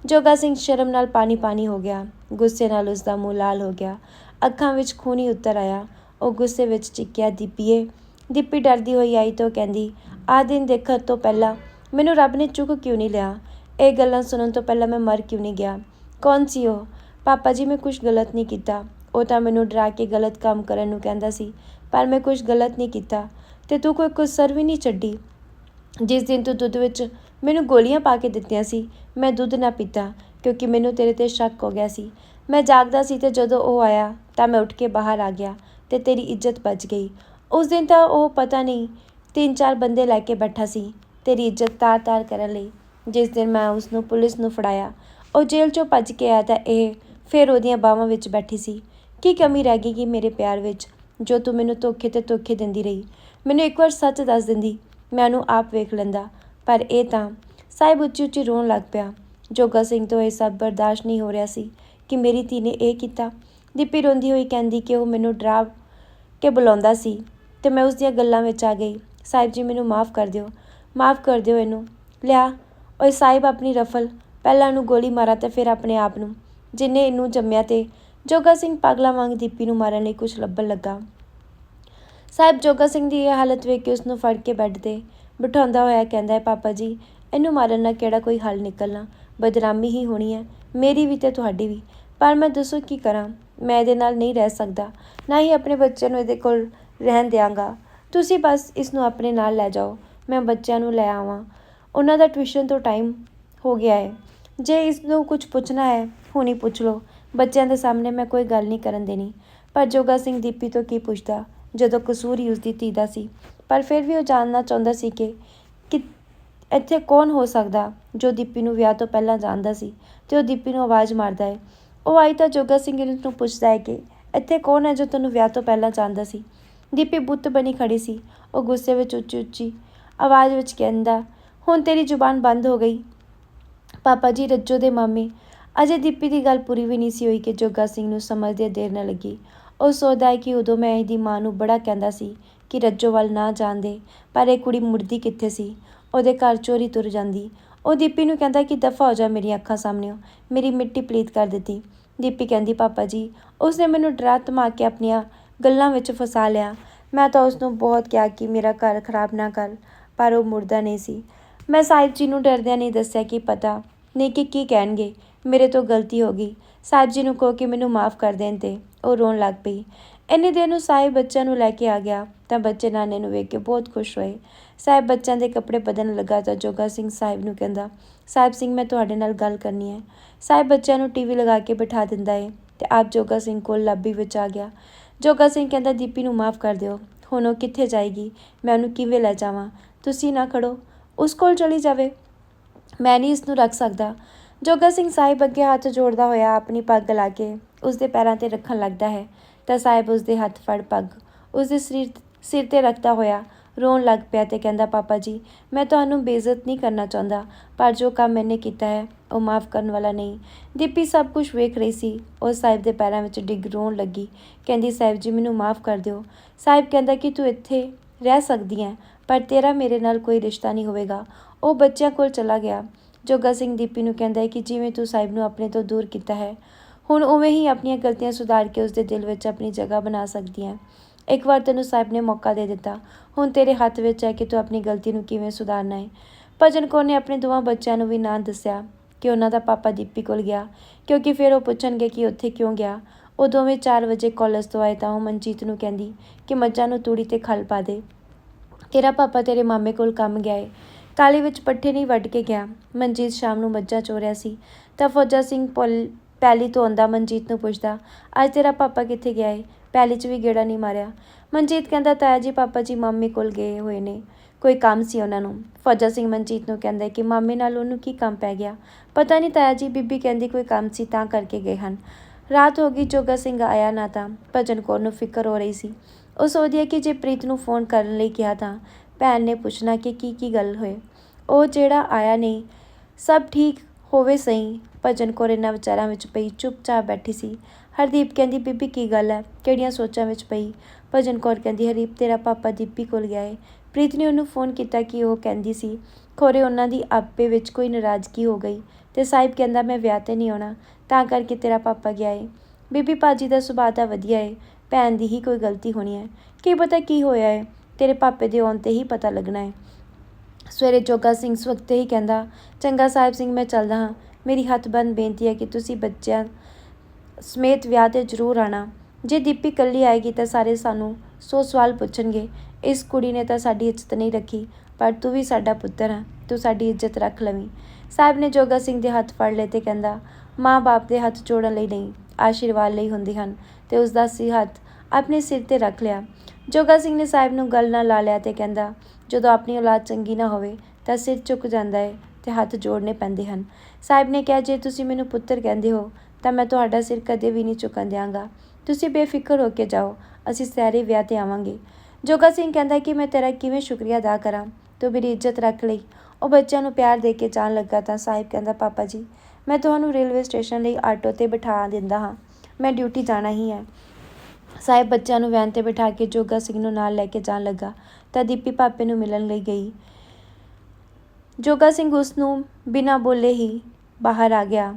ਜੋਗਾ ਸਿੰਘ ਸ਼ਰਮ ਨਾਲ ਪਾਣੀ ਪਾਣੀ ਹੋ ਗਿਆ। ਗੁੱਸੇ ਨਾਲ ਉਸ ਦਾ ਮੂੰਹ ਲਾਲ ਹੋ ਗਿਆ। ਅੱਖਾਂ ਵਿੱਚ ਖੂਨੀ ਉੱਤਰ ਆਇਆ। ਉਹ ਗੁੱਸੇ ਵਿੱਚ ਚਿੱਕਿਆ, ਦੀਪੀਏ, ਦੀਪੀ ਡਰਦੀ ਹੋਈ ਆਈ ਤਾਂ ਕਹਿੰਦੀ ਆ ਦਿਨ ਦੇਖਣ ਤੋਂ ਪਹਿਲਾਂ ਮੈਨੂੰ ਰੱਬ ਨੇ ਚੁੱਕ ਕਿਉਂ ਨਹੀਂ ਲਿਆ? ਇਹ ਗੱਲਾਂ ਸੁਣਨ ਤੋਂ ਪਹਿਲਾਂ ਮੈਂ ਮਰ ਕਿਉਂ ਨਹੀਂ ਗਿਆ? ਕੌਣ ਸੀ ਉਹ? ਪਾਪਾ ਜੀ, ਮੈਂ ਕੁਝ ਗਲਤ ਨਹੀਂ ਕੀਤਾ। ਉਹ ਤਾਂ ਮੈਨੂੰ ਡਰਾ ਕੇ ਗਲਤ ਕੰਮ ਕਰਨ ਨੂੰ ਕਹਿੰਦਾ ਸੀ, ਪਰ ਮੈਂ ਕੁਝ ਗਲਤ ਨਹੀਂ ਕੀਤਾ। ਤੇ ਤੂੰ ਕੋਈ ਕੁਸਰ ਵੀ ਨਹੀਂ ਛੱਡੀ। ਜਿਸ ਦਿਨ ਤੂੰ ਦੁੱਧ ਵਿੱਚ ਮੈਨੂੰ ਗੋਲੀਆਂ ਪਾ ਕੇ ਦਿੱਤੀਆਂ ਸੀ, ਮੈਂ ਦੁੱਧ ਨਾ ਪੀਤਾ, ਕਿਉਂਕਿ ਮੈਨੂੰ ਤੇਰੇ ਤੇ ਸ਼ੱਕ ਹੋ ਗਿਆ ਸੀ। ਮੈਂ ਜਾਗਦਾ ਸੀ ਤੇ ਜਦੋਂ ਉਹ ਆਇਆ, ਤਾਂ ਮੈਂ ਉੱਠ ਕੇ ਬਾਹਰ ਆ ਗਿਆ ਤੇ ਤੇਰੀ ਇੱਜ਼ਤ ਬਚ ਗਈ। ਉਸ ਦਿਨ ਤਾਂ ਉਹ ਪਤਾ ਨਹੀਂ, ਤਿੰਨ ਚਾਰ ਬੰਦੇ ਲੈ ਕੇ ਬੈਠਾ ਸੀ, ਤੇਰੀ ਇੱਜ਼ਤ ਤਾਰ-ਤਾਰ ਕਰਨ ਲਈ। ਜਿਸ ਦਿਨ ਮੈਂ ਉਸ ਨੂੰ ਪੁਲਿਸ ਨੂੰ ਫੜਾਇਆ, ਉਹ ਜੇਲ੍ਹ ਚੋਂ ਭੱਜ ਕੇ ਆਇਆ ਤਾਂ ਇਹ ਫਿਰ ਉਹਦੀਆਂ ਬਾਹਾਂ ਵਿੱਚ ਬੈਠੀ ਸੀ। ਕੀ ਕਮੀ ਰਹਿ ਗਈ ਕਿ ਮੇਰੇ ਪਿਆਰ ਵਿੱਚ, ਜੋ ਤੂੰ ਮੈਨੂੰ ਧੋਖੇ ਤੇ ਧੋਖੇ ਦਿੰਦੀ ਰਹੀ, ਮੈਨੂੰ ਇੱਕ ਵਾਰ ਸੱਚ ਦੱਸ ਦਿੰਦੀ, ਮੈਂ ਉਹਨੂੰ ਆਪ ਵੇਖ ਲੈਂਦਾ। ਪਰ ਇਹ ਤਾਂ ਸਾਹਿਬ ਉੱਚੀ ਉੱਚੀ ਰੋਣ ਲੱਗ ਪਿਆ। ਜੋਗਾ ਸਿੰਘ ਤੋਂ ਇਹ ਸਭ ਬਰਦਾਸ਼ਤ ਨਹੀਂ ਹੋ ਰਿਹਾ ਸੀ ਕਿ ਮੇਰੀ ਧੀ ਨੇ ਇਹ ਕੀਤਾ। ਦੀਪੀ ਰੋਂਦੀ ਹੋਈ ਕਹਿੰਦੀ ਕਿ ਉਹ ਮੈਨੂੰ ਡਰਾ ਕੇ ਬੁਲਾਉਂਦਾ ਸੀ ਤੇ ਮੈਂ ਉਸ ਦੀਆਂ ਗੱਲਾਂ ਵਿੱਚ ਆ ਗਈ। ਸਾਹਿਬ ਜੀ ਮੈਨੂੰ ਮਾਫ ਕਰ ਦਿਓ, ਮਾਫ ਕਰ ਦਿਓ ਇਹਨੂੰ। ਲਿਆ ਓਏ ਸਾਹਿਬ ਆਪਣੀ ਰਫਲ, ਪਹਿਲਾਂ ਨੂੰ ਗੋਲੀ ਮਾਰਾ ਤੇ ਫਿਰ ਆਪਣੇ ਆਪ ਨੂੰ। ਜਿੰਨੇ ਇਹਨੂੰ ਜੰਮਿਆ ਤੇ ਜੋਗਾ ਸਿੰਘ ਪਾਗਲਾ ਵਾਂਗ ਦੀਪੀ ਨੂੰ ਮਾਰਨ ਲਈ ਕੁਝ ਲੱਭਣ ਲੱਗਾ। ਸਾਹਿਬ ਜੋਗਾ ਸਿੰਘ ਦੀ ਇਹ ਹਾਲਤ ਵੇਖ ਕੇ ਉਸ ਨੂੰ ਫੜ ਕੇ ਬੈੱਡ ਤੇ ਬਿਠਾਉਂਦਾ ਹੋਇਆ ਕਹਿੰਦਾ ਹੈ, ਪਾਪਾ ਜੀ, ਇਹਨੂੰ ਮਾਰਨ ਨਾਲ ਕਿਹੜਾ ਕੋਈ ਹੱਲ ਨਿਕਲਣਾ? ਬਦਨਾਮੀ ਹੀ ਹੋਣੀ ਹੈ, ਮੇਰੀ ਵੀ ਤੇ ਤੁਹਾਡੀ ਵੀ। ਪਰ ਮੈਂ ਦੱਸੋ ਕੀ ਕਰਾਂ? ਮੈਂ ਇਹਦੇ ਨਾਲ ਨਹੀਂ ਰਹਿ ਸਕਦਾ, ਨਾ ਹੀ ਆਪਣੇ ਬੱਚਿਆਂ ਨੂੰ ਇਹਦੇ ਕੋਲ ਰਹਿਣ ਦਿਆਂਗਾ। ਤੁਸੀਂ ਬਸ ਇਸ ਨੂੰ ਆਪਣੇ ਨਾਲ ਲੈ ਜਾਓ, ਮੈਂ ਬੱਚਿਆਂ ਨੂੰ ਲੈ ਆਵਾਂ। ਉਹਨਾਂ ਦਾ ਟਿਊਸ਼ਨ ਤੋਂ ਟਾਈਮ ਹੋ ਗਿਆ ਹੈ। ਜੇ ਇਸ ਨੂੰ ਕੁਝ ਪੁੱਛਣਾ ਹੈ, ਹੁਣੀ ਪੁੱਛ ਲਓ। ਬੱਚਿਆਂ ਦੇ ਸਾਹਮਣੇ ਮੈਂ ਕੋਈ ਗੱਲ ਨਹੀਂ ਕਰਨ ਦੇਣੀ। ਪਰ ਜੋਗਾ ਸਿੰਘ ਦੀਪੀ ਤੋਂ ਕੀ ਪੁੱਛਦਾ? ਜਦੋਂ ਕਸੂਰ ਹੀ ਉਸਦੀ ਧੀ ਦਾ ਸੀ। ਪਰ ਫਿਰ ਵੀ ਉਹ ਜਾਣਨਾ ਚਾਹੁੰਦਾ ਸੀ ਕਿ ਕਿ, ਇੱਥੇ ਕੌਣ ਹੋ ਸਕਦਾ ਜੋ ਦੀਪੀ ਨੂੰ ਵਿਆਹ ਤੋਂ ਪਹਿਲਾਂ ਜਾਣਦਾ ਸੀ ਤੇ ਉਹ ਦੀਪੀ ਨੂੰ ਆਵਾਜ਼ ਮਾਰਦਾ ਹੈ। ਉਹ ਆਈ ਤਾਂ ਜੋਗਾ ਸਿੰਘ ਨੂੰ ਪੁੱਛਦਾ ਹੈ ਕਿ ਇੱਥੇ ਕੌਣ ਹੈ ਜੋ ਤੈਨੂੰ ਵਿਆਹ ਤੋਂ ਪਹਿਲਾਂ ਜਾਣਦਾ ਸੀ? ਦੀਪੀ ਬੁੱਤ ਬਣੀ ਖੜੀ ਸੀ। ਉਹ ਗੁੱਸੇ ਵਿੱਚ ਉੱਚੀ ਉੱਚੀ ਆਵਾਜ਼ ਵਿੱਚ ਕਹਿੰਦਾ ਹੁਣ ਤੇਰੀ ਜ਼ੁਬਾਨ ਬੰਦ ਹੋ ਗਈ। ਪਾਪਾ ਜੀ, ਰੱਜੋ ਦੇ ਮਾਮੇ। ਅਜੇ ਦੀਪੀ ਦੀ ਗੱਲ ਪੂਰੀ ਵੀ ਨਹੀਂ ਸੀ ਹੋਈ ਕਿ ਜੋਗਾ ਸਿੰਘ ਨੂੰ ਸਮਝਦੇ ਦੇਰ ਨਾ ਲੱਗੀ। ਉਹ ਸੋਚਦਾ ਹੈ ਕਿ ਉਦੋਂ ਮੈਂ ਇਹਦੀ ਮਾਂ ਨੂੰ ਬੜਾ ਕਹਿੰਦਾ ਸੀ ਕਿ ਰੱਜੋ ਵੱਲ ਨਾ ਜਾਂਦੇ ਪਰ ਇਹ ਕੁੜੀ ਮੁੜਦੀ ਕਿੱਥੇ ਸੀ? ਉਹਦੇ ਘਰ ਚੋਰੀ ਤੁਰ ਜਾਂਦੀ। ਉਹ ਦੀਪੀ ਨੂੰ ਕਹਿੰਦਾ ਕਿ ਦਫਾ ਹੋ ਜਾ ਮੇਰੀਆਂ ਅੱਖਾਂ ਸਾਹਮਣੇੋਂ। ਮੇਰੀ ਮਿੱਟੀ ਪਲੀਤ ਕਰ ਦਿੱਤੀ। ਦੀਪੀ ਕਹਿੰਦੀ, ਪਾਪਾ ਜੀ, ਉਸਨੇ ਮੈਨੂੰ ਡਰਾ ਧਮਾ ਕੇ ਆਪਣੀਆਂ ਗੱਲਾਂ ਵਿੱਚ ਫਸਾ ਲਿਆ। ਮੈਂ ਤਾਂ ਉਸ ਨੂੰ ਬਹੁਤ ਕਿਹਾ ਕਿ ਮੇਰਾ ਘਰ ਖਰਾਬ ਨਾ ਕਰ, ਪਰ ਉਹ ਮੁੜਦਾ ਨਹੀਂ ਸੀ। ਮੈਂ ਸਾਹਿਬ ਜੀ ਨੂੰ ਡਰਦਿਆਂ ਨਹੀਂ ਦੱਸਿਆ ਕਿ ਪਤਾ ਨਹੀਂ ਕਿ ਕੀ ਕਹਿਣਗੇ। ਮੇਰੇ ਤੋਂ ਗਲਤੀ ਹੋ ਗਈ। ਸਾਹਿਬ ਜੀ ਨੂੰ ਕਹੋ ਕਿ ਮੈਨੂੰ ਮਾਫ ਕਰ ਦੇਣ ਤੇ। ਉਹ ਰੋਣ ਲੱਗ ਪਈ। ਇੰਨੇ ਦਿਨ ਨੂੰ ਸਾਹਿਬ ਬੱਚਿਆਂ ਨੂੰ ਲੈ ਕੇ ਆ ਗਿਆ ਤਾਂ ਬੱਚੇ ਨਾਨੇ ਨੂੰ ਵੇਖ ਕੇ ਬਹੁਤ ਖੁਸ਼ ਹੋਏ। ਸਾਹਿਬ ਬੱਚਿਆਂ ਦੇ ਕੱਪੜੇ ਬਦਲਣ ਲੱਗਾ ਤਾਂ ਜੋਗਾ ਸਿੰਘ ਸਾਹਿਬ ਨੂੰ ਕਹਿੰਦਾ, ਸਾਹਿਬ ਸਿੰਘ, ਮੈਂ ਤੁਹਾਡੇ ਨਾਲ ਗੱਲ ਕਰਨੀ ਹੈ। ਸਾਹਿਬ ਬੱਚਿਆਂ ਨੂੰ ਟੀਵੀ ਲਗਾ ਕੇ ਬਿਠਾ ਦਿੰਦਾ ਏ ਤੇ ਆਪ ਜੋਗਾ ਸਿੰਘ ਕੋਲ ਲਾਬੀ ਵਿੱਚ ਆ ਗਿਆ। ਜੋਗਾ ਸਿੰਘ ਕਹਿੰਦਾ, ਦੀਪੀ ਨੂੰ ਮਾਫ ਕਰ ਦਿਓ। ਹੁਣ ਉਹ ਕਿੱਥੇ ਜਾਏਗੀ? ਮੈਂ ਉਹਨੂੰ ਕਿਵੇਂ ਲੈ ਜਾਵਾਂ? ਤੁਸੀਂ ਨਾ ਖੜੋ। ਉਸ ਕੋਲ ਚਲੀ ਜਾਵੇ। ਮੈਂ ਨਹੀਂ ਇਸ ਨੂੰ ਰੱਖ ਸਕਦਾ। ਜੋਗਾ ਸਿੰਘ ਸਾਹਿਬ ਅੱਗੇ ਹੱਥ ਜੋੜਦਾ ਹੋਇਆ ਆਪਣੀ ਪੱਗ ਲਾ ਕੇ ਉਸ ਦੇ ਪੈਰਾਂ ਤੇ ਰੱਖਣ ਲੱਗਦਾ ਹੈ। ਤਾਂ ਸਾਹਿਬ ਉਸ ਦੇ ਹੱਥ ਫੜ ਪੱਗ ਉਸ ਦੇ ਸਰੀਰ ਸਿਰ ਤੇ ਰੱਖਦਾ ਹੋਇਆ ਰੋਣ ਲੱਗ ਪਿਆ ਤੇ ਕਹਿੰਦਾ, ਪਾਪਾ ਜੀ, ਮੈਂ ਤੁਹਾਨੂੰ ਬੇਇੱਜ਼ਤ ਨਹੀਂ ਕਰਨਾ ਚਾਹੁੰਦਾ, ਪਰ ਜੋ ਕੰਮ ਮੈਨੇ ਕੀਤਾ ਹੈ, ਉਹ ਮਾਫ ਕਰਨ ਵਾਲਾ ਨਹੀਂ। ਦੀਪੀ ਸਭ ਕੁਝ ਵੇਖ ਰਹੀ ਸੀ। ਉਹ ਸਾਹਿਬ ਦੇ ਪੈਰਾਂ ਵਿੱਚ ਡਿੱਗ ਰੋਣ ਲੱਗੀ। ਕਹਿੰਦੀ, ਸਾਹਿਬ ਜੀ, ਮੈਨੂੰ ਮਾਫ ਕਰ ਦਿਓ। ਸਾਹਿਬ ਕਹਿੰਦਾ ਕਿ ਤੂੰ ਇੱਥੇ ਰਹਿ ਸਕਦੀ ਹੈ ਪਰ ਤੇਰਾ ਮੇਰੇ ਨਾਲ ਕੋਈ ਰਿਸ਼ਤਾ ਨਹੀਂ ਹੋਵੇਗਾ। ਉਹ ਬੱਚਿਆਂ ਕੋਲ ਚਲਾ ਗਿਆ ਜੋਗਾ ਸਿੰਘ ਦੀਪੀ ਨੂੰ ਕਹਿੰਦਾ ਹੈ ਕਿ ਜਿਵੇਂ ਤੂੰ ਸਾਹਿਬ ਨੂੰ ਆਪਣੇ ਤੋਂ ਦੂਰ ਕੀਤਾ ਹੈ, ਹੁਣ ਉਵੇਂ ਹੀ ਆਪਣੀਆਂ ਗਲਤੀਆਂ ਸੁਧਾਰ ਕੇ ਉਸ ਦੇ ਦਿਲ ਵਿੱਚ ਆਪਣੀ ਜਗ੍ਹਾ ਬਣਾ ਸਕਦੀ ਹੈ ਇੱਕ ਵਾਰ ਤੈਨੂੰ ਸਾਹਿਬ ਨੇ ਮੌਕਾ ਦੇ ਦਿੱਤਾ। ਹੁਣ ਤੇਰੇ ਹੱਥ ਵਿੱਚ ਹੈ ਕਿ ਤੂੰ ਆਪਣੀ ਗਲਤੀ ਨੂੰ ਕਿਵੇਂ ਸੁਧਾਰਨਾ ਹੈ। ਭਜਨ ਕੌਰ ਨੇ ਆਪਣੇ ਦੋਵਾਂ ਬੱਚਿਆਂ ਨੂੰ ਵੀ ਨਾਂ ਦੱਸਿਆ ਕਿ ਉਹਨਾਂ ਦਾ ਪਾਪਾ ਦੀਪੀ ਕੋਲ ਗਿਆ, ਕਿਉਂਕਿ ਫਿਰ ਉਹ ਪੁੱਛਣਗੇ ਕਿ ਉੱਥੇ ਕਿਉਂ ਗਿਆ। ਉਹ ਦੋਵੇਂ 4 ਵਜੇ ਕਾਲਜ ਤੋਂ ਆਏ ਤਾਂ ਉਹ ਮਨਜੀਤ ਨੂੰ ਕਹਿੰਦੀ ਕਿ ਮੱਝਾਂ ਨੂੰ ਤੂੜੀ ਤੇ ਖਲ ਪਾ ਦੇ। ਤੇਰਾ ਪਾਪਾ ਤੇਰੇ ਮਾਮੇ ਕੋਲ ਕੰਮ ਗਿਆ ਏ। ਕਾਲੀ ਵਿੱਚ ਪੱਠੇ ਨਹੀਂ ਵੱਢ ਕੇ ਗਿਆ। ਮਨਜੀਤ ਸ਼ਾਮ ਨੂੰ ਮੱਝਾਂ ਚੋਰਿਆ ਸੀ। ਤਾਂ ਫੌਜਾ ਸਿੰਘ ਪੁਲ ਪੈਲੀ ਤੋਂ ਆਉਂਦਾ ਮਨਜੀਤ ਨੂੰ ਪੁੱਛਦਾ, ਅੱਜ ਤੇਰਾ ਪਾਪਾ ਕਿੱਥੇ ਗਿਆ ਏ? ਪੈਲੀ 'ਚ ਵੀ ਗੇੜਾ ਨਹੀਂ ਮਾਰਿਆ। ਮਨਜੀਤ ਕਹਿੰਦਾ, ਤਾਇਆ ਜੀ, ਪਾਪਾ ਜੀ ਮਾਮੇ ਕੋਲ ਗਏ ਹੋਏ ਨੇ। ਕੋਈ ਕੰਮ ਸੀ ਉਹਨਾਂ ਨੂੰ? ਫੌਜਾ ਸਿੰਘ ਮਨਜੀਤ ਨੂੰ ਕਹਿੰਦਾ ਕਿ ਮਾਮੇ ਨਾਲ ਉਹਨੂੰ ਕੀ ਕੰਮ ਪੈ ਗਿਆ? ਪਤਾ ਨਹੀਂ ਤਾਇਆ ਜੀ, ਬੀਬੀ ਕਹਿੰਦੀ ਕੋਈ ਕੰਮ ਸੀ ਤਾਂ ਕਰਕੇ ਗਏ ਹਨ। ਰਾਤ ਹੋ ਗਈ, ਜੋਗਾ ਸਿੰਘ ਆਇਆ ਨਾ ਤਾਂ ਭਜਨ ਕੌਰ ਨੂੰ ਫਿਕਰ ਹੋ ਰਹੀ ਸੀ। ਉਹ ਸੋਚਦੀ ਹੈ ਕਿ ਜੇ ਪ੍ਰੀਤ ਨੂੰ ਫੋਨ ਕਰਨ ਲਈ ਕਿਹਾ ਤਾਂ ਭੈਣ ਨੇ ਪੁੱਛਣਾ ਕਿ ਕੀ ਕੀ ਗੱਲ ਹੋਏ। ਉਹ ਜਿਹੜਾ ਆਇਆ ਨਹੀਂ, ਸਭ ਠੀਕ ਹੋਵੇ ਸਹੀ, ਭਜਨ ਕੌਰ ਇਹਨਾਂ ਵਿਚਾਰਾਂ ਵਿੱਚ ਪਈ, ਚੁੱਪਚਾਪ ਬੈਠੀ ਸੀ। ਹਰਦੀਪ ਕਹਿੰਦੀ, ਬੀਬੀ ਕੀ ਗੱਲ ਹੈ? ਕਿਹੜੀਆਂ ਸੋਚਾਂ ਵਿੱਚ ਪਈ? ਭਜਨ ਕੌਰ ਕਹਿੰਦੀ ਹਰੀਪ ਤੇਰਾ ਪਾਪਾ ਦੀਪੀ ਕੋਲ ਗਿਆ ਏ। ਪ੍ਰੀਤ ਨੇ ਉਹਨੂੰ ਫੋਨ ਕੀਤਾ ਕਿ ਉਹ ਕਹਿੰਦੀ ਸੀ, ਖੋਰੇ ਉਹਨਾਂ ਦੀ ਆਪੇ ਵਿੱਚ ਕੋਈ ਨਾਰਾਜ਼ਗੀ ਹੋ ਗਈ ਤੇ ਸਾਹਿਬ ਕਹਿੰਦਾ, ਮੈਂ ਵਿਆਹ ਤੇ ਨਹੀਂ ਆਉਣਾ, ਤਾਂ ਕਰਕੇ ਤੇਰਾ ਪਾਪਾ ਗਿਆ ਏ। ਬੀਬੀ ਪਾਜੀ ਦਾ ਸੁਭਾਅ ਤਾਂ ਵਧੀਆ ਏ ਭੈਣ ਦੀ ਹੀ ਕੋਈ ਗਲਤੀ ਹੋਣੀ ਹੈ। ਕੀ ਪਤਾ ਕੀ ਹੋਇਆ ਹੈ? ਤੇਰੇ ਪਾਪੇ ਦੇ ਆਉਣ ਤੇ ਹੀ ਪਤਾ ਲੱਗਣਾ ਹੈ। ਸਵੇਰੇ ਜੋਗਾ ਸਿੰਘ ਸਵਖਤੇ ਹੀ ਕਹਿੰਦਾ, ਚੰਗਾ ਸਾਹਿਬ ਸਿੰਘ, ਮੈਂ ਚੱਲਦਾ ਹਾਂ। ਮੇਰੀ ਹੱਥ ਬੰਦ ਬੇਨਤੀ ਹੈ ਕਿ ਤੁਸੀਂ ਬੱਚਿਆਂ ਸਮੇਤ ਵਿਆਹ ਤੇ ਜ਼ਰੂਰ ਆਣਾ ਜੇ ਦੀਪੀ ਕੱਲੀ ਆਏਗੀ ਤਾਂ ਸਾਰੇ ਸਾਨੂੰ ਸੋ ਸਵਾਲ ਪੁੱਛਣਗੇ। ਇਸ ਕੁੜੀ ਨੇ ਤਾਂ ਸਾਡੀ ਇੱਜ਼ਤ ਨਹੀਂ ਰੱਖੀ, ਪਰ ਤੂੰ ਵੀ ਸਾਡਾ ਪੁੱਤਰ ਹੈ। ਤੂੰ ਸਾਡੀ ਇੱਜ਼ਤ ਰੱਖ ਲਵੀਂ। ਸਾਹਿਬ ਨੇ ਜੋਗਾ ਸਿੰਘ ਦੇ ਹੱਥ ਫੜ ਲਏ ਤੇ ਕਹਿੰਦਾ, ਮਾਂ-ਬਾਪ ਦੇ ਹੱਥ ਜੋੜਨ ਲਈ ਨਹੀਂ। ਆਸ਼ੀਰਵਾਦ ਲਈ ਹੁੰਦੇ ਹਨ ਤੇ ਉਸ ਦਾ ਸੀ ਹੱਥ ਆਪਣੇ ਸਿਰ ਤੇ ਰੱਖ ਲਿਆ। ਜੋਗਾ ਸਿੰਘ ਨੇ ਸਾਹਿਬ ਨੂੰ ਗੱਲ ਨਾਲ ਲਾ ਲਿਆ ਤੇ ਕਹਿੰਦਾ, ਜਦੋਂ ਆਪਣੀ ਔਲਾਦ ਚੰਗੀ ਨਾ ਹੋਵੇ ਤਾਂ ਸਿਰ ਝੁਕ ਜਾਂਦਾ ਹੈ ਤੇ ਹੱਥ ਜੋੜਨੇ ਪੈਂਦੇ ਹਨ। ਸਾਹਿਬ ਨੇ ਕਿਹਾ, ਜੇ ਤੁਸੀਂ ਮੈਨੂੰ ਪੁੱਤਰ ਕਹਿੰਦੇ ਹੋ, ਤਾਂ ਮੈਂ ਤੁਹਾਡਾ ਸਿਰ ਕਦੇ ਵੀ ਨਹੀਂ ਝੁਕਣ ਦਿਆਂਗਾ। ਤੁਸੀਂ ਬੇਫਿਕਰ ਹੋ ਕੇ ਜਾਓ, ਅਸੀਂ ਸਾਰੇ ਵਿਆਹ ਤੇ ਆਵਾਂਗੇ। ਜੋਗਾ ਸਿੰਘ ਕਹਿੰਦਾ ਕਿ ਮੈਂ ਤੇਰਾ ਕਿਵੇਂ ਸ਼ੁਕਰੀਆ ਅਦਾ ਕਰਾਂ? ਤੂੰ ਮੇਰੀ ਇੱਜ਼ਤ ਰੱਖ ਲਈ। ਉਹ ਬੱਚਿਆਂ ਨੂੰ ਪਿਆਰ ਦੇ ਕੇ ਜਾਣ ਲੱਗਾ ਤਾਂ ਸਾਹਿਬ ਕਹਿੰਦਾ, ਪਾਪਾ ਜੀ ਮੈਂ ਤੁਹਾਨੂੰ ਰੇਲਵੇ ਸਟੇਸ਼ਨ ਲਈ ਆਟੋ ਤੇ ਬਿਠਾ ਦਿੰਦਾ ਹਾਂ। ਮੈਂ ਡਿਊਟੀ ਜਾਣਾ ਹੀ ਹੈ। ਸਾਹਿਬ ਬੱਚਿਆਂ ਨੂੰ ਵੈਨ ਤੇ ਬਿਠਾ ਕੇ ਜੋਗਾ ਸਿੰਘ ਨੂੰ ਨਾਲ ਲੈ ਕੇ ਜਾਣ ਲੱਗਾ। ਤਾਂ ਦੀਪੀ ਪਾਪੇ ਨੂੰ ਮਿਲਣ ਲਈ ਗਈ। ਜੋਗਾ ਸਿੰਘ ਉਸ ਨੂੰ ਬਿਨਾਂ ਬੋਲੇ ਹੀ ਬਾਹਰ ਆ ਗਿਆ।